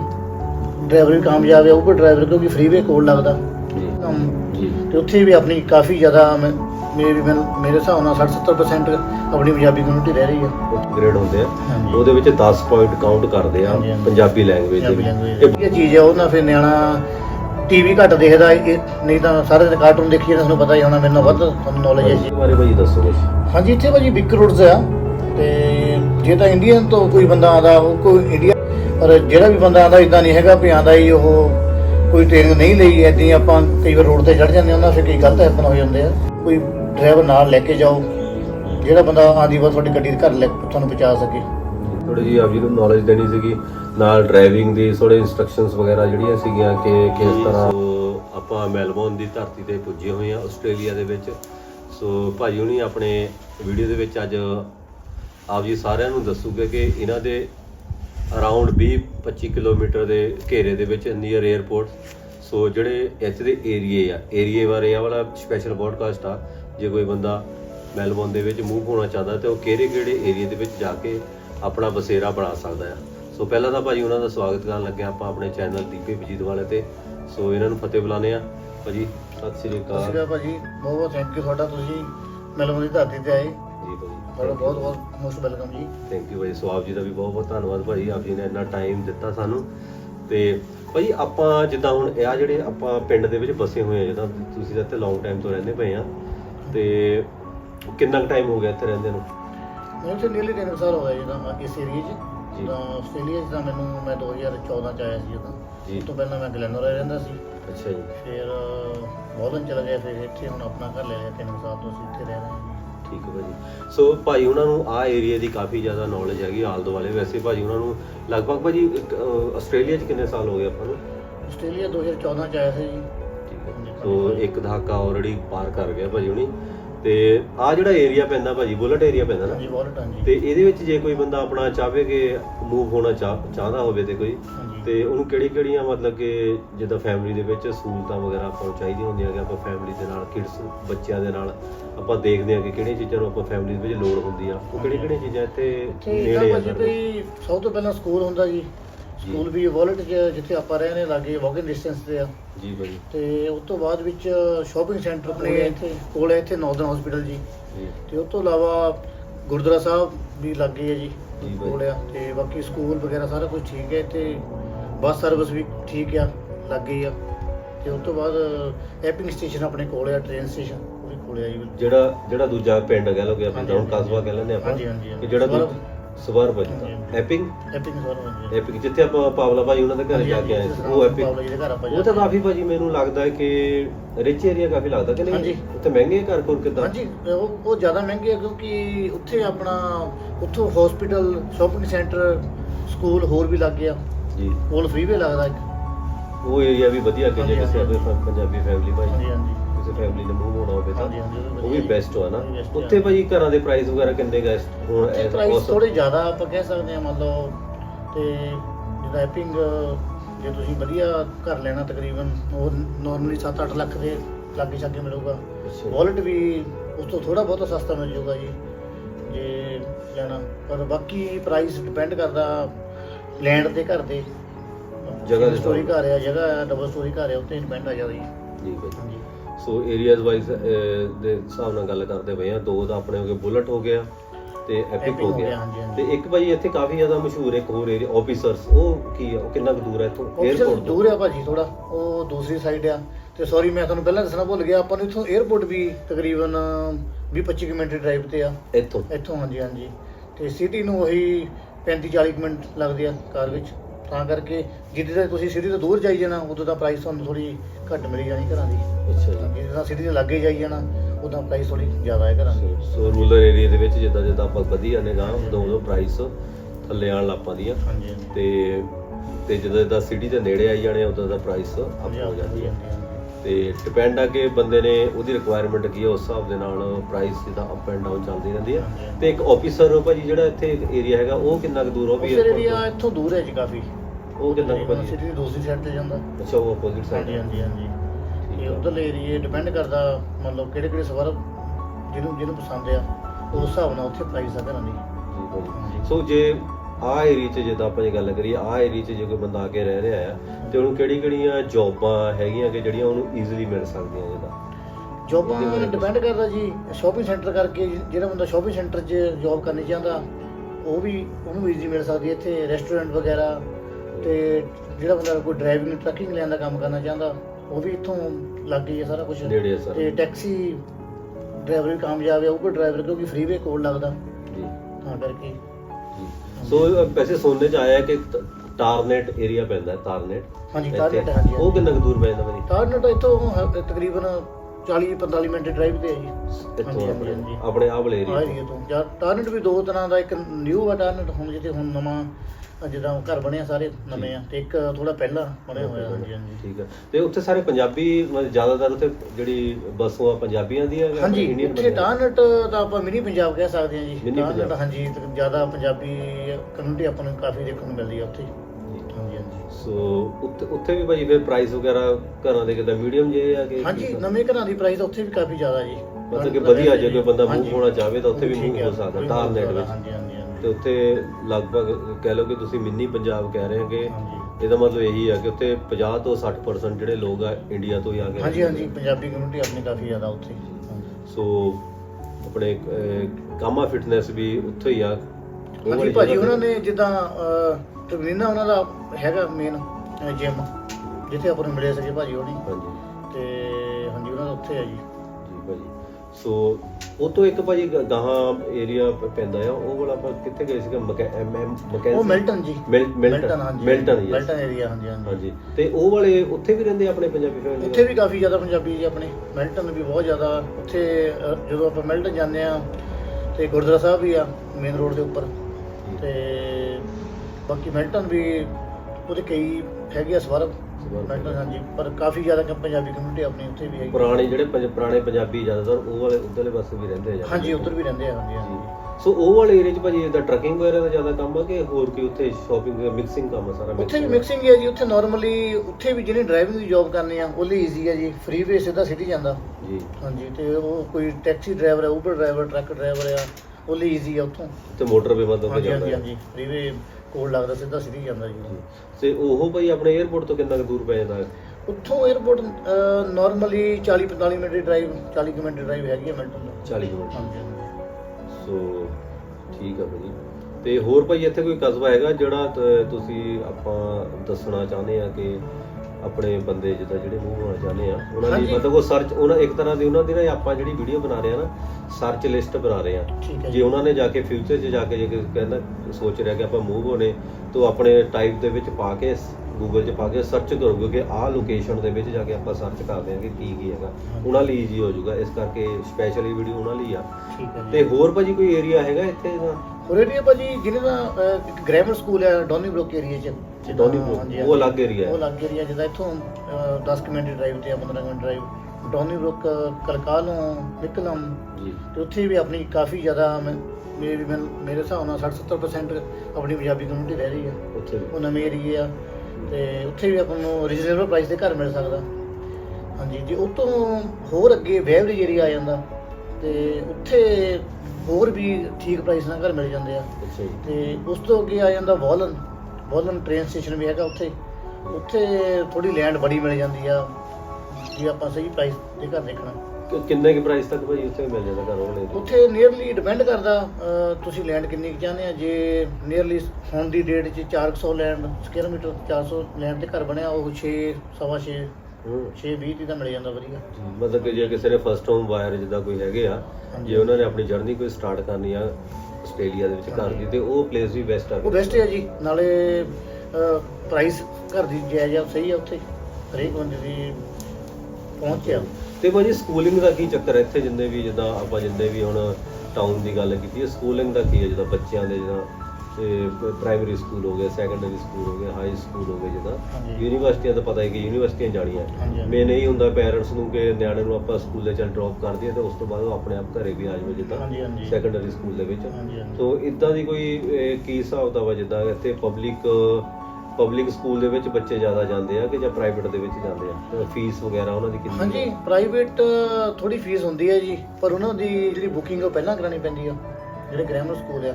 [SPEAKER 2] ਡਰਾਈਵਰ ਵੀ ਕਾਮਯਾਬ ਹੈ ਉਬਰ ਡਰਾਈਵਰ ਕਿਉਂਕਿ ਫ੍ਰੀਵੇ ਕੋਲ ਲੱਗਦਾ।
[SPEAKER 1] ਜੀ।
[SPEAKER 2] ਕੰਮ।
[SPEAKER 1] ਜੀ।
[SPEAKER 2] ਤੇ ਉੱਥੇ ਵੀ ਆਪਣੀ ਕਾਫੀ ਜ਼ਿਆਦਾ ਮੈਂ- ਮੇਰੇ ਮੈਨੂੰ- ਮੇਰੇ ਹਿਸਾਬ ਨਾਲ 60-70% ਆਪਣੀ ਪੰਜਾਬੀ ਕਮਿਊਨਿਟੀ ਰਹਿ ਰਹੀ ਹੈ
[SPEAKER 1] ਗ੍ਰੇਡ ਹੁੰਦੇ ਆ।
[SPEAKER 2] ਹਾਂਜੀ।
[SPEAKER 1] ਉਹਦੇ ਵਿੱਚ 10 ਪੁਆਇੰਟ ਕਾਊਂਟ ਕਰਦੇ ਆ
[SPEAKER 2] ਹਾਂਜੀ, ਹਾਂਜੀ।
[SPEAKER 1] ਪੰਜਾਬੀ ਲੈਂਗੁਏਜ ਦੇ
[SPEAKER 2] ਪੰਜਾਬੀ ਲੈਂਗੁਏਜ ਇਹ ਚੀਜ਼ ਹੈ ਉਹ ਨਾ ਫਿਰ ਨਿਆਣਾ ਟੀਵੀ ਘੱਟ ਦੇਖਦਾ ਇਹ- ਨਹੀਂ ਤਾਂ ਸਾਰੇ ਦਿਨ ਕਾਰਟੂਨ ਦੇਖੀ ਜਾਂਦਾ ਤੁਹਾਨੂੰ ਪਤਾ ਹੀ ਹੋਣਾ ਮੇਰੇ ਨਾਲ ਵੱਧ ਤੁਹਾਨੂੰ ਨੌਲੇਜ ਹੈ ਜੀ।
[SPEAKER 1] ਬਾਰੇ ਭਾਜੀ ਦੱਸੋ ਕੁਛ।
[SPEAKER 2] ਹਾਂਜੀ ਇੱਥੇ ਭਾਜੀ ਬਿਗ ਰੋਡਸ ਆ ਤੇ ਜੇ ਤਾਂ ਇੰਡੀਅਨ ਤੋਂ ਕੋਈ ਬੰਦਾ ਆਉਂਦਾ ਉਹ ਕੋਈ ਇੰਡੀਆ ਪਰ ਜਿਹੜਾ ਵੀ ਬੰਦਾ ਆਉਂਦਾ ਇਦਾਂ ਨਹੀਂ ਹੈਗਾ ਵੀ ਆਉਂਦਾ ਹੀ ਉਹ ਕੋਈ ਟ੍ਰੇਨਿੰਗ ਨਹੀਂ ਲਈ ਐਦਾਂ ਆਪਾਂ ਕਈ ਵਾਰ ਰੋਡ ਤੇ ਚੜ ਜਾਂਦੇ ਉਹਨਾਂ ਫਿਰ ਕਈ ਗਲਤ ਹੈਪਨ ਹੋ ਜਾਂਦੇ ਆ। ਕੋਈ ਡਰਾਈਵਰ ਨਾਲ ਲੈ ਕੇ ਜਾਓ ਜਿਹੜਾ ਬੰਦਾ ਆਂਦੀ ਵਾਰ ਤੁਹਾਡੀ ਗੱਡੀ ਦੇ ਘਰ ਲੈ ਤੁਹਾਨੂੰ ਪਹੁੰਚਾ ਸਕੇ।
[SPEAKER 1] ਥੋੜੀ ਜੀ ਆਪ ਜੀ ਨੂੰ ਨੌਲੇਜ ਦੇਣੀ ਸੀਗੀ। ਨਾਲ ਡਰਾਈਵਿੰਗ ਦੀ ਥੋੜੇ ਇਨਸਟਰਕਸ਼ਨਸ ਵਗੈਰਾ ਜਿਹੜੀਆਂ ਸੀਗੀਆਂ ਕਿ ਕਿਸ ਤਰ੍ਹਾਂ ਆਪਾਂ ਮੈਲਬੌਰਨ ਦੀ ਧਰਤੀ ਤੇ ਪੁੱਜੇ ਹੋਏ ਆ ਆਸਟ੍ਰੇਲੀਆ ਦੇ ਵਿੱਚ। ਸੋ ਭਾਜੀ ਹੁਣੀ ਆਪਣੇ ਵੀਡੀਓ ਦੇ ਵਿੱਚ ਅੱਜ ਆਪ ਜੀ ਸਾਰਿਆਂ ਨੂੰ ਦੱਸੂਗੇ ਕਿ ਇਹਨਾਂ ਦੇ ਅਰਾਊਂਡ 20-25 ਕਿਲੋਮੀਟਰ ਦੇ ਘੇਰੇ ਦੇ ਵਿੱਚ ਨੀਅਰ 에ਅਰਪੋਰਟ ਸੋ ਜਿਹੜੇ ਇੱਥੇ ਦੇ ਏਰੀਏ ਆ ਏਰੀਏ ਬਾਰੇ ਆ ਵਾਲਾ ਸਪੈਸ਼ਲ ਪੋਡਕਾਸਟ ਆ। ਜੇ ਕੋਈ ਬੰਦਾ ਮੈਲਬੌਰਨ ਦੇ ਵਿੱਚ ਮੂਵ ਹੋਣਾ ਚਾਹੁੰਦਾ ਤੇ ਉਹ ਕਿਹੜੇ ਕਿਹੜੇ ਏਰੀਏ ਦੇ ਵਿੱਚ ਜਾ ਕੇ ਆਪਣਾ ਬਸੇਰਾ ਬਣਾ ਸਕਦਾ ਆ। ਸੋ ਪਹਿਲਾਂ ਤਾਂ ਭਾਜੀ ਉਹਨਾਂ ਦਾ ਸਵਾਗਤ ਕਰਨ ਲੱਗੇ ਆਪਾਂ ਆਪਣੇ ਚੈਨਲ ਦੀਪੇ ਵਜੀਦ ਵਾਲੇ ਤੇ। ਸੋ ਇਹਨਾਂ ਨੂੰ ਫਤਿਹ ਬੁਲਾਉਂਦੇ ਆ ਭਾਜੀ ਸਤਿ ਸ੍ਰੀ
[SPEAKER 2] ਸਤਿ ਸ਼੍ਰੀ
[SPEAKER 1] ਅਕਾਲ
[SPEAKER 2] ਅਕਾਲ ਭਾਜੀ। ਬਹੁਤ ਬਹੁਤ ਥੈਂਕ ਯੂ ਤੁਹਾਡਾ ਤੁਸੀਂ ਮੈਲਬੌਰਨ ਦੀ ਧਰਤੀ ਤੇ ਆਏ।
[SPEAKER 1] ਜੀ ਭਾਜੀ
[SPEAKER 2] ਤੁਹਾਡਾ ਬਹੁਤ ਬਹੁਤ ਮੋਸਟ ਵੈਲਕਮ ਜੀ।
[SPEAKER 1] ਥੈਂਕ ਯੂ ਭਾਈ ਸੋ ਆਪ ਜੀ ਦਾ ਵੀ ਬਹੁਤ ਬਹੁਤ ਧੰਨਵਾਦ ਭਾਜੀ। ਆਪ ਜੀ ਨੇ ਇੰਨਾ ਟਾਈਮ ਦਿੱਤਾ ਸਾਨੂੰ। ਤੇ ਭਾਈ ਆਪਾਂ ਜਿੱਦਾਂ ਹੁਣ ਇਹ ਆ ਜਿਹੜੇ ਆਪਾਂ ਪਿੰਡ ਦੇ ਵਿੱਚ ਬਸੇ ਹੋਏ ਆ ਜਿੱਦਾਂ ਤੁਸੀਂ ਇੱਥੇ ਲੌਂਗ ਟਾਈਮ ਤੋਂ ਰਹਿੰਦੇ ਪਏ ਆ। ਤੇ ਕਿੰਨਾ ਕੁ ਟਾਈਮ ਹੋ ਗਿਆ ਇੱਥੇ ਰਹਿੰਦੇ ਨੂੰ?
[SPEAKER 2] ਮੈਨੂੰ ਇੱਥੇ ਨੀਅਰਲੀ 3 ਸਾਲ ਹੋ ਗਏ ਜਿੱਦਾਂ ਇਸ ਏਰੀਏ 'ਚ
[SPEAKER 1] ਜੀ।
[SPEAKER 2] ਜਿੱਦਾਂ ਆਸਟ੍ਰੇਲੀਆ 'ਚ ਤਾਂ ਮੈਨੂੰ ਮੈਂ 2014 'ਚ ਆਇਆ ਸੀ ਜਦੋਂ।
[SPEAKER 1] ਜੀ।
[SPEAKER 2] ਉਸ ਤੋਂ ਪਹਿਲਾਂ ਮੈਂ ਗਲੈਨੋਰਾ ਰਹਿੰਦਾ ਸੀ।
[SPEAKER 1] ਅੱਛਾ ਜੀ।
[SPEAKER 2] ਫਿਰ ਬੋਲਨ ਚਲਾ ਗਿਆ ਫਿਰ ਇੱਥੇ ਹੁਣ ਆਪਣਾ ਘਰ ਲੈ ਲਿਆ 3 ਸਾਲ ਤੋਂ ਅਸੀਂ ਇੱਥੇ ਰਹਿ ਰਹੇ ਹਾਂ।
[SPEAKER 1] ਠੀਕ ਹੈ ਭਾਜੀ। ਸੋ ਭਾਈ ਉਹਨਾਂ ਨੂੰ ਆ ਏਰੀਆ ਦੀ ਕਾਫੀ ਜ਼ਿਆਦਾ ਨੌਲੇਜ ਹੈਗੀ ਆਲ ਦੁਆਲੇ। ਵੈਸੇ ਭਾਜੀ ਉਹਨਾਂ ਨੂੰ ਲਗਭਗ ਭਾਜੀ ਇੱਕ, ਅਹ, ਆਸਟ੍ਰੇਲੀਆ 'ਚ ਕਿੰਨੇ ਸਾਲ ਹੋ ਗਏ ਆਪਾਂ ਨੂੰ?
[SPEAKER 2] ਆਸਟ੍ਰੇਲੀਆ 2014 'ਚ ਆਇਆ ਸੀ ਜੀ।
[SPEAKER 1] ਠੀਕ ਹੈ। ਸੋ ਇੱਕ ਦਹਾਕਾ ਆਲਰੇਡੀ ਪਾਰ ਕਰ ਗਿਆ ਭਾਜੀ ਹੁਣੀ। ਤੇ ਆ ਜਿਹੜਾ ਏਰੀਆ ਪੈਂਦਾ ਭਾਜੀ ਬੁਲਟ ਏਰੀਆ ਪੈਂਦਾ ਨਾ?
[SPEAKER 2] ਹਾਂਜੀ ਬੋਲਟ ਹਾਂਜੀ।
[SPEAKER 1] ਤੇ ਇਹਦੇ ਵਿੱਚ ਜੇ ਕੋਈ ਬੰਦਾ ਆਪਣਾ ਚਾਹਵੇ ਕਿ ਮੂਵ ਹੋਣਾ ਚਾਹ- ਚਾਹੁੰਦਾ ਹੋਵੇ ਤੇ ਕੋਈ
[SPEAKER 2] ਹਾਂਜੀ।
[SPEAKER 1] ਤੇ ਉਹਨੂੰ ਕਿਹੜੀ ਕਿਹੜੀਆਂ ਮਤਲਬ ਕਿ ਜਿੱਦਾਂ ਫੈਮਿਲੀ ਦੇ ਵਿੱਚ ਸਹੂਲਤਾਂ ਵਗੈਰਾ ਆਪਾਂ ਨੂੰ ਚਾਹੀਦੀਆਂ ਹੁੰਦੀਆਂ ਕਿ ਆਪਾਂ ਫੈਮਿਲੀ ਦੇ ਨਾਲ ਕਿਡਸ ਬੱਚਿਆਂ ਦੇ ਨਾਲ ਆਪਾਂ ਦੇਖਦੇ ਹਾਂ ਕਿ ਕਿਹੜੀਆਂ ਚੀਜ਼ਾਂ ਨੂੰ ਆਪਾਂ ਫੈਮਿਲੀ ਦੇ ਵਿੱਚ ਲੋੜ ਹੁੰਦੀ ਆ। ਉਹ ਕਿਹੜੀ ਕਿਹੜੀਆਂ ਚੀਜ਼ਾਂ ਇੱਥੇ ਨੇੜੇ ਆ
[SPEAKER 2] ਭਾਜੀ
[SPEAKER 1] ਸਾਡੇ?
[SPEAKER 2] ਕੋਈ ਸਭ ਤੋਂ ਪਹਿਲਾਂ ਸਕੂਲ ਹੁੰਦਾ ਜੀ। ਸਕੂਲ ਵੀ ਵੋਲਟ 'ਚ ਜਿੱਥੇ ਆਪਾਂ ਰਹੇ ਨੇ ਲਾਗੇ ਵਾਕਿੰਗ ਡਿਸਟੈਂਸ ਤੇ ਆ
[SPEAKER 1] ਜੀ ਭਾਜੀ
[SPEAKER 2] ਤੇ ਉਸ ਤੋਂ ਬਾਅਦ ਵਿੱਚ ਸ਼ਾਪਿੰਗ ਸੈਂਟਰ ਆਪਣੇ ਇੱਥੇ ਕੋਲ ਹੈ ਇੱਥੇ ਨਾਰਦਰਨ ਹਸਪੀਟਲ ਜੀ
[SPEAKER 1] ਜੀ
[SPEAKER 2] ਤੇ ਉਸ ਤੋਂ ਇਲਾਵਾ ਗੁਰਦੁਆਰਾ ਸਾਹਿਬ ਵੀ ਲੱਗੇ ਹੈ ਜੀ
[SPEAKER 1] ਭਾਈ।
[SPEAKER 2] ਕੋਲ ਆ ਤੇ ਬਾਕੀ ਸਕੂਲ ਵਗੈਰਾ ਸਾਰਾ ਕੁਝ ਠੀਕ ਹੈ ਤੇ ਬੱਸ ਸਰਵਿਸ ਵੀ ਠੀਕ ਆ ਲੱਗੇ ਆ ਤੇ ਉਸ ਤੋਂ ਬਾਅਦ ਐਪਿੰਗ ਸਟੇਸ਼ਨ ਆਪਣੇ ਕੋਲ ਆ ਟ੍ਰੇਨ ਸਟੇਸ਼ਨ ਉਹ ਵੀ ਕੋਲ ਆ ਜੀ।
[SPEAKER 1] ਜਿਹੜਾ ਜਿਹੜਾ ਦੂਜਾ ਪਿੰਡ ਕਹਿ ਲਓ ਕਿ ਆਪਾਂ ਡਾਊਨ ਕਸਬਾ ਕਹਿ ਲੈਂਦੇ ਆਪਾਂ
[SPEAKER 2] ਹਾਂਜੀ, ਹਾਂਜੀ, ਹਾਂਜੀ।
[SPEAKER 1] ਕਿ ਜਿਹੜਾ। ਸਵਾਰ
[SPEAKER 2] ਹਾਂਜੀ।
[SPEAKER 1] ਐਪਿੰਗ
[SPEAKER 2] ਐਪਿੰਗ ਸਾਰਾ ਹਾਂਜੀ
[SPEAKER 1] ਐਪਿੰਗ ਜਿੱਥੇ ਆਪਾਂ ਪਾਵਲਾ ਭਾਈ ਉਹਨਾਂ ਦੇ ਘਰ ਜਾ ਕੇ ਆਏ ਸੀ ਉਹ ਐਪਿੰਗ
[SPEAKER 2] ਪਾਵਲਾ ਜੀ ਦੇ ਘਰ ਆਪਾਂ
[SPEAKER 1] ਉਹ ਤਾਂ ਕਾਫੀ ਭਾਜੀ ਮੈਨੂੰ ਲੱਗਦਾ ਹੈ ਕਿ ਰਿਚ ਏਰੀਆ ਕਾਫੀ ਲੱਗਦਾ ਕਿ ਨਹੀਂ?
[SPEAKER 2] ਹਾਂਜੀ।
[SPEAKER 1] ਉੱਥੇ ਮਹਿੰਗੇ ਘਰ ਕੋਲ ਕਿਦਾਂ
[SPEAKER 2] ਹਾਂਜੀ ਉਹ ਉਹ ਜ਼ਿਆਦਾ ਮਹਿੰਗੇ ਆ ਕਿਉਂਕਿ ਉੱਥੇ ਆਪਣਾ ਉੱਥੋਂ ਹਸਪੀਟਲ ਸ਼ਾਪਿੰਗ ਸੈਂਟਰ ਸਕੂਲ ਹੋਰ ਵੀ ਲੱਗ ਗਿਆ।
[SPEAKER 1] ਜੀ।
[SPEAKER 2] ਕੋਲ ਫ੍ਰੀਵੇ ਲੱਗਦਾ ਇੱਕ।
[SPEAKER 1] ਉਹ ਏਰੀਆ ਵੀ ਵਧੀਆ ਕਿ ਜੇ ਕਿਸੇ। ਆਪਣੇ ਪੰਜਾਬੀ ਫੈਮਿਲੀ ਭਾਈ
[SPEAKER 2] ਹਾਂਜੀ ਹਾਂਜੀ।
[SPEAKER 1] ਕਿਸੇ ਫੈਮਿਲੀ ਨੇ ਮੂਵ ਹੋਣਾ ਹੋਵੇ ਤਾਂ
[SPEAKER 2] ਹਾਂਜੀ, ਹਾਂਜੀ, ਉਹ ਵੀ
[SPEAKER 1] ਉਹ ਵੀ
[SPEAKER 2] ਵਧੀਆ
[SPEAKER 1] ਬੈਸਟ ਹੋਆ ਨਾ।
[SPEAKER 2] ਉਹ ਵੀ best ਆ।
[SPEAKER 1] ਉੱਥੇ ਭਾਜੀ ਘਰਾਂ ਦੇ ਪ੍ਰਾਈਸ ਵਗੈਰਾ ਕਿੰਨੇ ਗਏ ਹੁਣ
[SPEAKER 2] ਇਹ
[SPEAKER 1] as
[SPEAKER 2] ਪ੍ਰਾਈਸ? ਥੋੜੇ ਜ਼ਿਆਦਾ ਆਪਾਂ ਕਹਿ ਸਕਦੇ ਹਾਂ ਮੰਨ ਲਓ ਤੇ ਐਪਿੰਗ ਜੇ ਤੁਸੀਂ ਵਧੀਆ ਘਰ ਲੈਣਾ ਤਕਰੀਬਨ ਉਹ ਨਾਰਮਲੀ 7-8 ਲੱਖ ਦੇ ਲਾਗੇ ਛਾਗੇ ਮਿਲੂਗਾ। ਵਾਲਟ ਵੀ ਉਸ ਤੋਂ ਥੋੜਾ ਬਹੁਤਾ ਸਸਤਾ ਮਿਲ ਜਾਊਗਾ ਜੀ ਜੇ ਲੈਣਾ। ਪਰ ਬਾਕੀ ਪ੍ਰਾਈਸ ਡਿਪੈਂਡ ਕਰਦਾ ਲੈਂਡ ਤੇ ਘਰ ਦੇ।
[SPEAKER 1] ਜਗ੍ਹਾ ਦੇ
[SPEAKER 2] ਸਟੋਰੀ ਘਰ ਆ ਜਗ੍ਹਾ ਡਬਲ ਸਟੋਰੀ ਘਰ ਆ ਉੱਤੇ ਡਿਪੈਂਡ ਆ ਜਾਂਦਾ ਜੀ।
[SPEAKER 1] ਜੀ। ਭਾਜੀ
[SPEAKER 2] ਹਾਂਜੀ।
[SPEAKER 1] ਸੋ ਏਰੀਆਜ਼ ਵਾਈਜ਼ ਦੇ ਹਿਸਾਬ ਨਾਲ ਗੱਲ ਕਰਦੇ ਪਏ ਆ ਦੋ ਦਾ ਆਪਣੇ ਹੋ ਗਏ ਬੁਲਟ ਹੋ ਗਿਆ ਤੇ ਐਪਿਕ ਹੋ
[SPEAKER 2] ਗਿਆ।
[SPEAKER 1] ਤੇ ਇੱਕ ਭਾਜੀ ਇੱਥੇ ਕਾਫੀ ਜ਼ਿਆਦਾ ਮਸ਼ਹੂਰ ਇੱਕ ਹੋਰ ਏਰੀਆ ਆਫੀਸਰਸ ਉਹ ਕੀ ਆ? ਉਹ ਕਿੰਨਾ ਕੁ ਦੂਰ ਹੈ ਇੱਥੋਂ? 에어ਪੋਰਟ
[SPEAKER 2] ਦੂਰ ਆ ਭਾਜੀ ਥੋੜਾ ਉਹ ਦੂਸਰੀ ਸਾਈਡ ਆ। ਤੇ ਸੌਰੀ ਮੈਂ ਤੁਹਾਨੂੰ ਪਹਿਲਾਂ ਦੱਸਣਾ ਭੁੱਲ ਗਿਆ ਆਪਾਂ ਨੂੰ ਇੱਥੋਂ 에어ਪੋਰਟ ਵੀ ਤਕਰੀਬਨ 20-25 ਮਿੰਟ ਡਰਾਈਵ ਤੇ ਆ।
[SPEAKER 1] ਇੱਥੋਂ?
[SPEAKER 2] ਇੱਥੋਂ ਹਾਂਜੀ ਹਾਂਜੀ। ਤੇ ਸਿਟੀ ਨੂੰ ਉਹੀ 35-40 ਮਿੰਟ ਲੱਗਦੇ ਆ ਕਾਰ ਵਿੱਚ। ਤਾਂ ਕਰਕੇ ਜਿੱਦੇ ਤੱਕ ਤੁਸੀਂ ਸਿਟੀ ਤੋਂ ਦੂਰ ਜਾਈ ਜਾਣਾ ਉਦੋਂ ਦਾ ਪ੍ਰਾਈਸ ਤੁਹਾਨੂੰ ਥੋੜੀ ਘੱਟ ਮਿਲੀ ਜਾਣੀ ਘਰਾਂ ਦੀ।
[SPEAKER 1] ਅੱਛਾ ਜੀ।
[SPEAKER 2] ਜਿੱਦਾਂ ਸਿਟੀ ਦੇ ਲਾਗੇ ਜਾਈ ਜਾਣਾ ਉਹਦਾ ਪ੍ਰਾਈਸ ਥੋੜੀ ਜ਼ਿਆਦਾ ਹੈ ਘਰਾਂ ਦੀ।
[SPEAKER 1] ਸੋ ਰੂਰਲ ਏਰੀਆ ਦੇ ਵਿੱਚ ਜਿੱਦਾਂ ਜਿੱਦਾਂ ਆਪਾਂ ਵਧੀਆ ਨੇ ਗਾਂ ਉਦੋਂ ਉਦੋਂ ਪ੍ਰਾਈਸ ਥੱਲੇ ਆਉਣ ਲੱਗ ਪੈਂਦੀਆਂ
[SPEAKER 2] ਹਾਂਜੀ ਹਾਂਜੀ।
[SPEAKER 1] ਤੇ ਤੇ ਜਦੋਂ ਜਿੱਦਾਂ ਸਿਟੀ ਦੇ ਨੇੜੇ ਆਈ ਜਾਣੇ ਉਦੋਂ ਦਾ ਪ੍ਰਾਈਸ ਅਪ ਹੋ ਜਾਂਦੀ ਹੈ। ਤੇ ਡਿਪੈਂਡ ਆ ਕਿ ਬੰਦੇ ਨੇ ਉਹਦੀ ਰਿਕੁਆਇਰਮੈਂਟ ਕੀ ਹੈ ਉਸ ਹਿਸਾਬ ਦੇ ਨਾਲ ਪ੍ਰਾਈਸ ਜਿੱਦਾਂ ਅਪ ਐਂਡ ਡਾਊਨ ਚੱਲਦੀ ਰਹਿੰਦੀ ਹੈ। ਤੇ ਇੱਕ ਆਫੀਸਰ ਭਾਜੀ ਜਿਹੜਾ ਇੱਥੇ ਏਰੀਆ ਹੈਗਾ ਉਹ ਕਿੰਨਾ ਕੁ ਦੂਰ ਹੋ ਵੀ
[SPEAKER 2] ਫਿਰ ਏਰੀਆ ਇੱਥੋਂ ਦੂਰ ਹੈ ਜੀ ਕਾਫੀ।
[SPEAKER 1] ਉਹ ਕਿੰਨਾ ਕੁ ਭਾਜੀ?
[SPEAKER 2] ਸਿਟੀ ਦੀ ਦੂਸਰੀ ਸਾਈਡ ਤੇ ਜਾਂਦਾ।
[SPEAKER 1] ਅੱਛਾ ਉਹ ਆਪੋਜ਼ਿਟ ਸਾਈਡ
[SPEAKER 2] ਹਾਂਜੀ ਹਾਂਜੀ ਹਾਂਜੀ। ਇਹ। ਉਧਰਲੇ ਏਰੀਏ ਡਿਪੈਂਡ ਕਰਦਾ ਮਤਲਬ ਕਿਹੜੇ ਕਿਹੜੇ ਸਵਾਰ ਜਿਹਨੂੰ ਜਿਹਨੂੰ ਪਸੰਦ ਆ ਉਸ ਹਿਸਾਬ ਨਾਲ ਉੱਥੇ ਪ੍ਰਾਈਸ ਆ ਹਾਂਜੀ।
[SPEAKER 1] ਸੋ ਜੇ ਆਹ ਏਰੀਆ 'ਚ ਜਿੱਦਾਂ ਆਪਾਂ ਜੇ ਗੱਲ ਕਰੀਏ ਆਹ ਏਰੀਆ 'ਚ ਜੇ ਕੋਈ ਬੰਦਾ ਆ ਕੇ ਰਹਿ ਰਿਹਾ ਆ ਤੇ ਉਹਨੂੰ ਕਿਹੜੀ ਕਿਹੜੀਆਂ ਜੌਬਾਂ ਹੈਗੀਆਂ ਕਿ ਜਿਹੜੀਆਂ ਉਹਨੂੰ ਈਜ਼ੀਲੀ ਮਿਲ ਸਕਦੀਆਂ ਜਿੱਦਾਂ?
[SPEAKER 2] ਜੋਬਾਂ
[SPEAKER 1] ਉਹਦੇ ਬਾਰੇ
[SPEAKER 2] ਡਿਪੈਂਡ ਕਰਦਾ ਜੀ। ਸ਼ਾਪਿੰਗ ਸੈਂਟਰ ਕਰਕੇ ਜਿਹੜਾ ਬੰਦਾ ਸ਼ਾਪਿੰਗ ਸੈਂਟਰ 'ਚ ਜੌਬ ਕਰਨੀ ਚਾਹੁੰਦਾ ਉਹ ਵੀ ਉਹਨੂੰ ਈਜ਼ੀ ਮਿਲ ਸਕਦੀ ਹੈ। ਇੱਥੇ ਰੈਸਟੋਰੈਂਟ ਵਗੈਰਾ ਤੇ ਜਿਹੜਾ ਬੰਦਾ ਕੋਈ ਡਰਾਈਵਿੰਗ ਟਰੱਕਿੰਗ ਲੈਣ ਦਾ ਕੰਮ ਕਰਨਾ ਚਾਹੁੰਦਾ ਉਹ ਵੀ ਇੱਥੋਂ ਲੱਗ ਗਈ ਹੈ ਸਾਰਾ ਕੁਝ
[SPEAKER 1] ਨੇੜੇ ਆ ਸਰ।
[SPEAKER 2] ਤੇ ਟੈਕਸੀ ਡਰਾਈਵਰ ਵੀ ਕਾਮਯਾਬ ਹੈ ਉਹ ਡਰਾਈਵਰ ਕਿਉਂਕਿ ਫ੍ਰੀਵੇ ਕੋਲ ਲੱਗਦਾ।
[SPEAKER 1] ਜੀ।
[SPEAKER 2] ਤਾਂ ਕਰਕੇ।
[SPEAKER 1] ਸੋ ਅ, ਵੈਸੇ ਸੁਣਨੇ ਚ ਆਇਆ ਕਿ ਟਾਰਨੇਟ ਏਰੀਆ ਪੈਂਦਾ ਹੈ ਟਾਰਨੇਟ
[SPEAKER 2] ਹਾਂਜੀ
[SPEAKER 1] ਇੱਥੇ।
[SPEAKER 2] ਹਾਂਜੀ
[SPEAKER 1] ਉਹ ਕਿੰਨਾ ਕੁ ਦੂਰ ਪੈ ਜਾਂਦਾ ਭਾਜੀ?
[SPEAKER 2] ਇੱਥੋਂ ਹ- ਤਕਰੀਬਨ 40 45 ਮਿੰਟ ਡਰਾਈਵ ਤੇ ਹੈ ਜੀ।
[SPEAKER 1] ਇੱਥੋਂ
[SPEAKER 2] ਹਾਂਜੀ,
[SPEAKER 1] ਆਪਣੇ
[SPEAKER 2] ਹਾਂਜੀ।
[SPEAKER 1] ਆਪਣੇ ਆਹ ਵਾਲੇ
[SPEAKER 2] ਆ
[SPEAKER 1] ਏਰੀਆ
[SPEAKER 2] ਏਰੀਆ ਤੋਂ ਜਾਂ ਟਾਰਨਟ ਵੀ ਦੋ ਤਰ੍ਹਾਂ ਦਾ ਇੱਕ ਨਿਊ ਆ ਟਾਰਨਟ ਹੁਣ ਜਿੱਥੇ ਹੁਣ ਨਵਾਂ ਅ ਜਿੱਦਾਂ ਘਰ ਬਣੇ ਆ ਸਾਰੇ ਨਵੇਂ ਆ। ਤੇ ਇੱਕ ਥੋੜਾ ਪਹਿਲਾਂ ਬਣੇ ਹੋਇਆ ਹਾਂਜੀ ਹਾਂਜੀ।
[SPEAKER 1] ਠੀਕ ਹੈ ਤੇ ਉੱਥੇ ਸਾਰੇ ਪੰਜਾਬੀ ਮਤਲਬ ਜ਼ਿਆਦਾਤਰ ਉੱਥੇ ਜਿਹੜੀ ਬੱਸੋਂ ਆ ਪੰਜਾਬੀਆਂ ਦੀਆਂ ਜਾਂ
[SPEAKER 2] ਹਾਂਜੀ
[SPEAKER 1] Indian
[SPEAKER 2] ਉੱਥੇ
[SPEAKER 1] ਬੰਦੇ ਆ?
[SPEAKER 2] ਟਾਰਨਟ ਤਾਂ ਆਪਾਂ ਮਿਨੀ ਪੰਜਾਬ ਕਹਿ ਸਕਦੇ ਹਾਂ ਜੀ।
[SPEAKER 1] Mini ਪੰਜਾਬ।
[SPEAKER 2] ਹਾਂਜੀ ਜ਼ਿਆਦਾ ਪੰਜਾਬੀ ਕਮਿਊਨਿਟੀ ਆਪਾਂ ਨੂੰ ਕਾਫੀ ਦੇਖਣ ਨੂੰ ਮਿਲਦੀ ਆ ਉੱਥੇ।
[SPEAKER 1] ਸੋ ਉੱਥੇ ਉੱਥੇ ਵੀ ਭਾਜੀ ਫਿਰ ਪ੍ਰਾਈਸ ਵਗੈਰਾ ਘਰਾਂ ਦੇ ਕਿਦਾਂ ਮੀਡੀਅਮ ਜੇ ਆ ਕਿ
[SPEAKER 2] ਹਾਂਜੀ ਨਵੇਂ ਘਰਾਂ ਦੀ ਪ੍ਰਾਈਸ ਉੱਥੇ ਵੀ ਕਾਫੀ ਜ਼ਿਆਦਾ ਜੀ
[SPEAKER 1] ਮਤਲਬ ਕਿ ਵਧੀਆ ਜੇ ਕੋਈ ਬੰਦਾ ਮੂਵ। ਹੋਣਾ ਚਾਹਵੇ ਤਾਂ ਉੱਥੇ ਵੀ ਮੂਵ
[SPEAKER 2] ਹੈ,
[SPEAKER 1] ਸਕਦਾ ਟਾਰਨੇਟ ਵਿੱਚ
[SPEAKER 2] ਹਾਂਜੀ ਹਾਂਜੀ
[SPEAKER 1] ਤੇ ਉੱਥੇ ਲਗਭਗ ਕਹਿ ਲਓ ਕਿ ਤੁਸੀਂ ਮਿੰਨੀ ਪੰਜਾਬ ਕਹਿ ਰਹੇ ਹੋ ਕਿ
[SPEAKER 2] ਹਾਂਜੀ
[SPEAKER 1] ਇਹਦਾ ਮਤਲਬ ਇਹੀ ਆ ਕਿ ਉੱਥੇ 50 ਤੋਂ 60% ਜਿਹੜੇ ਲੋਕ ਆ ਇੰਡੀਆ ਤੋਂ ਹੀ ਆ ਕੇ
[SPEAKER 2] ਹਾਂਜੀ ਹਾਂਜੀ। ਪੰਜਾਬੀ ਕਮਿਊਨਿਟੀ ਆਪਣੀ ਕਾਫੀ ਜ਼ਿਆਦਾ ਉੱਥੇ।
[SPEAKER 1] ਸੋ ਆਪਣੇ ਕਾਮਾ ਫਿਟਨੈਸ ਵੀ ਉੱਥੇ ਹੀ ਆ
[SPEAKER 2] ਹਾਂਜੀ ਭਾਜੀ ਉਹਨਾਂ ਨੇ ਜਿੱਦਾਂ ਟਰਮੀਨਾ ਉਹਨਾਂ ਦਾ ਹੈਗਾ ਮੇਨ ਜਿਮ ਜਿੱਥੇ ਆਪਾਂ ਨੂੰ ਮਿਲੇ ਸੀਗੇ ਭਾਜੀ ਹੋਣੀ।
[SPEAKER 1] ਹਾਂਜੀ।
[SPEAKER 2] ਤੇ ਹਾਂਜੀ ਉਹਨਾਂ ਦਾ ਉੱਥੇ ਹੈ ਜੀ।
[SPEAKER 1] ਜੀ ਭਾਜੀ। ਸੋ ਉਹ ਤੋਂ ਇੱਕ ਭਾਜੀ ਗਾਹਾਂ ਏਰੀਆ ਪੈਂਦਾ ਆ ਉਹ ਵਾਲਾ ਆਪਾਂ ਕਿੱਥੇ ਗਏ ਸੀਗਾ? ਮਕੈ ਐਮ ਐਮ ਮਕੈਂਸੀ?
[SPEAKER 2] ਉਹ ਮਿਲਟਨ ਜੀ।
[SPEAKER 1] ਮਿਲ- ਮਿਲਟਨ
[SPEAKER 2] ਹਾਂਜੀ।
[SPEAKER 1] Milton yes।
[SPEAKER 2] ਮਿਲਟਨ ਏਰੀਆ ਹਾਂਜੀ ਹਾਂਜੀ।
[SPEAKER 1] ਤੇ ਉਹ ਵਾਲੇ ਉੱਥੇ ਵੀ ਰਹਿੰਦੇ ਆਪਣੇ ਪੰਜਾਬੀ ਫੈਮਿਲੀ
[SPEAKER 2] ਉੱਥੇ ਵੀ ਕਾਫੀ ਜ਼ਿਆਦਾ ਪੰਜਾਬੀ ਜੀ ਆਪਣੇ। ਮਿਲਟਨ ਵੀ ਬਹੁਤ ਜ਼ਿਆਦਾ। ਉੱਥੇ ਜਦੋਂ ਆਪਾਂ ਮਿਲਟਨ ਜਾਂਦੇ ਆ ਤੇ ਗੁਰਦੁਆਰਾ ਸਾਹਿਬ ਵੀ ਆ ਮੇਨ ਰੋਡ ਦੇ ਉੱਪਰ। ਤੇ ਬਾਕੀ ਮਿਲਟਨ ਵੀ ਉਹਦੇ ਕਈ ਹੈਗੇ ਆ ਸਵਰਗ ਮਿਲਟਨ ਹਾਂਜੀ ਪਰ ਕਾਫੀ ਜ਼ਿਆਦਾ ਕ- ਪੰਜਾਬੀ ਕਮਿਊਨਿਟੀ ਆਪਣੀ ਉੱਥੇ ਵੀ ਹੈਗੀ।
[SPEAKER 1] ਪੁਰਾਣੇ ਜਿਹੜੇ ਪੰਜ- ਪੁਰਾਣੇ ਪੰਜਾਬੀ ਜ਼ਿਆਦਾਤਰ ਉਹ ਵਾਲੇ ਉਧਰਲੇ ਪਾਸੇ ਵੀ ਰਹਿੰਦੇ ਆ ਜ਼ਿਆਦਾ।
[SPEAKER 2] ਹਾਂਜੀ ਉੱਧਰ ਵੀ ਰਹਿੰਦੇ ਆ ਹਾਂਜੀ ਹਾਂਜੀ।
[SPEAKER 1] ਸੋ ਉਹ ਵਾਲੇ ਏਰੀਆ 'ਚ ਭਾਜੀ ਇਹਦਾ ਟਰਕਿੰਗ ਵਗੈਰਾ ਦਾ ਜ਼ਿਆਦਾ ਕੰਮ ਆ ਕਿ ਹੋਰ ਕੀ ਉੱਥੇ ਸ਼ਾਪਿੰਗ ਮਿਕਸਿੰਗ ਕੰਮ ਆ ਸਾਰਾ
[SPEAKER 2] ਉੱਥੇ ਵੀ? ਮਿਕਸਿੰਗ ਹੈ ਜੀ ਉੱਥੇ ਨਾਰਮਲੀ ਉੱਥੇ ਵੀ ਜਿਹਨੇ ਡਰਾਈਵਿੰਗ ਦੀ ਜੌਬ ਕਰਨੀ ਆ ਉਹ ਲਈ ਈਜ਼ੀ ਹੈ ਜੀ। ਫ੍ਰੀਵੇ ਸਿੱਧਾ ਸਿਟੀ ਜਾਂਦਾ।
[SPEAKER 1] ਜੀ।
[SPEAKER 2] ਹਾਂਜੀ ਤੇ ਉਹ ਕੋਈ ਟੈਕਸੀ ਡਰਾਈਵਰ ਹੈ ਉਬਰ ਡਰਾਈਵਰ ਟਰੱਕ ਡਰਾਈਵਰ ਆ ਉਹ ਲਈ ਈਜ਼ੀ ਆ ਉੱਥੋਂ।
[SPEAKER 1] ਤੇ ਮੋਟਰਵੇ ਵੱਧ ਹੋ
[SPEAKER 2] ਹਾਂਜੀ
[SPEAKER 1] ਜਾਂਦਾ
[SPEAKER 2] ਹਾਂਜੀ
[SPEAKER 1] ਹੈ
[SPEAKER 2] ਹਾਂਜੀ। ਫ੍ਰੀਵੇ ਕੋਲ ਲੱਗਦਾ ਸਿੱਧਾ ਸਿਟੀ ਜਾਂਦਾ ਜੀ।
[SPEAKER 1] ਤੇ ਉਹ ਭਾਈ ਆਪਣੇ 에어ਪੋਰਟ ਤੋਂ ਕਿੰਨਾ ਕੁ ਦੂਰ ਪੈ ਜਾਂਦਾ?
[SPEAKER 2] ਉੱਥੋਂ 에어ਪੋਰਟ ਨਾਰਮਲੀ 40 45 ਮਿੰਟ ਦੀ ਡਰਾਈਵ 40 ਕੁ ਮਿੰਟ ਡਰਾਈਵ ਹੈਗੀ ਹੈ ਮਿੰਟ ਨੂੰ
[SPEAKER 1] 40 ਕਿਲੋਮੀਟਰ
[SPEAKER 2] ਹਾਂਜੀ
[SPEAKER 1] ਸੋ ਠੀਕ ਆ ਭਾਈ ਤੇ ਹੋਰ ਭਾਈ ਇੱਥੇ ਕੋਈ ਕਸਬਾ ਹੈਗਾ ਜਿਹੜਾ ਤੁਸੀਂ ਆਪਾਂ ਦੱਸਣਾ ਚਾਹੁੰਦੇ ਆ ਕਿ ਆਪਣੇ ਬੰਦੇ ਜਿੱਦਾਂ ਜਿਹੜੇ ਮੂਵ ਹੋਣਾ ਚਾਹੁੰਦੇ ਆ ਉਹਨਾਂ ਦੀ
[SPEAKER 2] ਹਾਂਜੀ।
[SPEAKER 1] ਮਤਲਬ ਉਹ ਸਰਚ ਉਹਨਾਂ ਇੱਕ ਤਰ੍ਹਾਂ ਦੀ ਉਹਨਾਂ ਦੀ ਨਾ ਆਪਾਂ ਜਿਹੜੀ ਵੀਡੀਓ ਬਣਾ ਰਹੇ ਆ ਨਾ ਸਰਚ ਲਿਸਟ ਬਣਾ ਰਹੇ ਆ।
[SPEAKER 2] ਠੀਕ ਹੈ
[SPEAKER 1] ਜੇ
[SPEAKER 2] ਜੀ।
[SPEAKER 1] ਉਹਨਾਂ ਨੇ ਜਾ ਕੇ ਫਿਊਚਰ 'ਚ ਜਾ ਕੇ ਜੇ ਕੋਈ ਕਹਿੰਦਾ ਸੋਚ ਰਿਹਾ ਕਿ ਆਪਾਂ ਮੂਵ ਹੋਣੇ ਤਾਂ ਆਪਣੇ ਟਾਈਪ ਦੇ ਵਿੱਚ ਪਾ ਕੇ ਗੂਗਲ 'ਚ ਪਾ ਕੇ ਸਰਚ ਕਰੋਗੇ ਕਿ ਆਹ ਲੋਕੇਸ਼ਨ ਦੇ ਵਿੱਚ ਜਾ ਕੇ ਆਪਾਂ ਸਰਚ ਕਰਦੇ ਹਾਂ ਕਿ ਕੀ ਕੀ ਹੈਗਾ। ਉਹਨਾਂ ਲਈ ਈਜ਼ੀ ਹੋ ਜਾਊਗਾ ਇਸ ਕਰਕੇ ਸਪੈਸ਼ਲੀ ਵੀਡੀਓ ਉਹਨਾਂ ਲਈ ਆ।
[SPEAKER 2] ਠੀਕ ਹੈ ਜੀ।
[SPEAKER 1] ਤੇ ਹੋਰ ਭਾਜੀ ਕੋਈ ਏਰੀਆ ਹੈਗਾ ਇੱਥੇ ਦਾ
[SPEAKER 2] ਏਰੀਆ ਭਾਜੀ ਜਿਹਨੇ ਦਾ ਇੱਕ ਗ੍ਰਾਮਰ ਸਕੂਲ ਹੈ ਡੋਨੀ ਬ੍ਰੋਕ ਏਰੀਆ 'ਚ।
[SPEAKER 1] ਡੋਨੀਬਰੋਕ,
[SPEAKER 2] ਹਾਂਜੀ,
[SPEAKER 1] ਉਹ
[SPEAKER 2] ਹਾਂਜੀ।
[SPEAKER 1] ਅਲੱਗ ਏਰੀਆ ਹੈ।
[SPEAKER 2] ਉਹ ਅਲੱਗ ਏਰੀਆ ਜਿਹਦਾ ਇੱਥੋਂ ਅਹ, 10 ਕੁ ਮਿੰਟ ਦੀ ਡਰਾਈਵ ਤੇ ਆ 15 ਕੁ ਮਿੰਟ ਡਰਾਈਵ ਡੋਨੀ ਬ੍ਰੋਕ ਕਲਕਾਲੋਂ ਨਿਕਲਮ।
[SPEAKER 1] ਜੀ।
[SPEAKER 2] ਤੇ ਉੱਥੇ ਵੀ ਆਪਣੀ ਕਾਫੀ ਜ਼ਿਆਦਾ ਮੈਂ- ਮੇਰੇ ਮੈਨੂੰ- ਮੇਰੇ ਹਿਸਾਬ ਨਾਲ 60-70% ਆਪਣੀ ਪੰਜਾਬੀ ਕਮਿਊਨਿਟੀ ਰਹਿ ਰਹੀ ਆ
[SPEAKER 1] ਉੱਥੇ ਵੀ।
[SPEAKER 2] ਉਹ ਨਵੇਂ ਏਰੀਏ ਆ। ਤੇ ਉੱਥੇ ਵੀ ਆਪਾਂ ਨੂੰ ਰੀਜ਼ਨੇਬਲ ਪ੍ਰਾਈਸ ਤੇ ਘਰ ਮਿਲ ਸਕਦਾ। ਹਾਂਜੀ ਜੇ ਉਹ ਤੋਂ ਹੋਰ ਅੱਗੇ ਵੈਵਰੇਜ ਏਰੀਆ ਆ ਜਾਂਦਾ। ਤੇ ਉੱਥੇ ਹੋਰ ਵੀ ਠੀਕ ਪ੍ਰਾਈਸ ਨਾਲ ਘਰ ਮਿਲ ਜਾਂਦੇ ਆ।
[SPEAKER 1] ਅੱਛਾ ਜੀ।
[SPEAKER 2] ਤੇ ਉਸ ਤੋਂ ਅੱਗੇ ਆ ਜਾਂਦਾ ਵੋਲਨ। ਵੋਲਨ ਟ੍ਰੇਨ ਸਟੇਸ਼ਨ ਵੀ ਹੈਗਾ ਉੱਥੇ। ਉੱਥੇ ਥੋੜੀ ਲੈਂਡ ਬੜੀ ਮਿਲ ਜਾਂਦੀ ਆ। ਜੇ ਆਪਾਂ ਸਹੀ ਪ੍ਰਾਈਸ ਦੇ ਘਰ ਦੇਖਣਾ।
[SPEAKER 1] ਕਿ- ਕਿੰਨੇ ਕੁ ਪ੍ਰਾਈਸ ਤੱਕ ਭਾਜੀ ਉੱਥੇ ਮਿਲ ਜਾਂਦਾ ਘਰ ਦੇ
[SPEAKER 2] ਉੱਥੇ ਨੀਅਰਲੀ ਡਿਪੈਂਡ ਕਰਦਾ ਤੁਸੀਂ ਲੈਂਡ ਕਿੰਨੀ ਕੁ ਚਾਹੁੰਦੇ ਆ। ਜੇ ਨੀਅਰਲੀ ਹੁਣ ਦੀ ਡੇਟ 'ਚ 400 ਲੈਂਡ ਸਕੁਅਰ ਮੀਟਰ 400 ਲੈਂਡ ਤੇ ਘਰ ਬਣਿਆ ਉਹ 6 ਸਵਾ 6
[SPEAKER 1] ਹੂੰ।
[SPEAKER 2] 6 20 ਦੀ ਤਾਂ ਮਿਲ ਜਾਂਦਾ ਵਧੀਆ।
[SPEAKER 1] ਮਤਲਬ ਕਿ ਜੇ ਕਿਸੇ ਨੇ ਫਸਟ ਹੋਮ ਵਾਇਰ ਜਿੱਦਾਂ ਕੋਈ ਹੈਗੇ ਆ। ਜੇ ਉਹਨਾਂ ਨੇ ਆਪਣੀ ਜਰਨੀ ਕੋਈ ਸਟਾਰਟ ਕਰਨੀ ਆ ਆਸਟ੍ਰੇਲੀਆ ਦੇ ਵਿੱਚ ਘਰ ਦੀ ਤੇ ਉਹ ਪਲੇਸ ਵੀ ਬੈਸਟ ਆ।
[SPEAKER 2] ਉਹ ਬੈਸਟ ਹੈ ਜੀ ਨਾਲੇ ਪ੍ਰਾਈਸ ਘਰ ਦੀ ਜਾਇਜ਼ ਆ ਸਹੀ ਆ ਉੱਥੇ। ਹਰੇਕ ਬੰਦੇ ਦੀ ਪਹੁੰਚਿਆ
[SPEAKER 1] ਤੇ ਭਾਜੀ ਸਕੂਲਿੰਗ ਦਾ ਕੀ ਚੱਕਰ ਹੈ ਇੱਥੇ ਜਿੰਨੇ ਵੀ ਜਿੱਦਾਂ ਆਪਾਂ ਜਿੰਨੇ ਵੀ ਹੁਣ ਟਾਊਨ ਦੀ ਗੱਲ ਕੀਤੀ ਹੈ ਸਕੂਲਿੰਗ ਦਾ ਕੀ ਹੈ ਜਿੱਦਾਂ ਬੱਚਿਆਂ ਦੇ ਜਿੱਦਾਂ ਪ੍ਰਾਇਮਰੀ ਸਕੂਲ ਹੋ ਗਏ ਸੈਕੰਡਰੀ ਸਕੂਲ ਹੋ ਗਏ ਹਾਈ ਸਕੂਲ ਹੋ ਗਏ ਜਿੱਦਾਂ
[SPEAKER 2] ਹਾਂਜੀ।
[SPEAKER 1] ਯੂਨੀਵਰਸਿਟੀਆਂ ਦਾ ਪਤਾ ਹੈ ਕਿ ਯੂਨੀਵਰਸਿਟੀਆਂ ਜਾਣੀਆਂ। ਮੇਨ ਇਹ ਹੁੰਦਾ ਪੇਰੈਂਟਸ ਨੂੰ ਕਿ ਨਿਆਣੇ ਨੂੰ ਆਪਾਂ ਸਕੂਲੇ ਚੱਲ ਡ੍ਰੌਪ ਕਰ ਦਈਏ ਤੇ ਉਸ ਤੋਂ ਬਾਅਦ ਉਹ ਆਪਣੇ ਆਪ ਘਰੇ ਵੀ ਆ ਜਾਵੇ ਜਿੱਦਾਂ। ਸੈਕੰਡਰੀ ਸਕੂਲ ਦੇ ਵਿੱਚ। ਸੋ ਇਦਾਂ ਦੀ ਕੋਈ ਕੀ ਹਿਸਾਬ ਦਾ ਵਾ ਜਿੱਦਾਂ ਇੱਥੇ ਪਬਲਿਕ ਪਬਲਿਕ ਸਕੂਲ ਦੇ ਵਿੱਚ ਬੱਚੇ ਜ਼ਿਆਦਾ ਜਾਂਦੇ ਆ ਕਿ ਜਾਂ ਪ੍ਰਾਈਵੇਟ ਦੇ ਵਿੱਚ ਜਾਂਦੇ ਆ ਫੀਸ ਵਗੈਰਾ ਉਹਨਾਂ ਦੀ ਕਿੰਨੀ
[SPEAKER 2] ਹਾਂਜੀ ਪ੍ਰਾਈਵੇਟ ਥੋੜੀ ਫੀਸ ਹੁੰਦੀ ਹੈ ਜੀ ਪਰ ਉਹਨਾਂ ਦੀ ਜਿਹੜੀ ਬੁਕਿੰਗ ਉਹ ਪਹਿਲਾਂ ਕਰਾਣੀ ਪੈਂਦੀ ਆ ਜਿਹੜੇ ਗ੍ਰਾਮਰ ਸਕੂਲ ਆ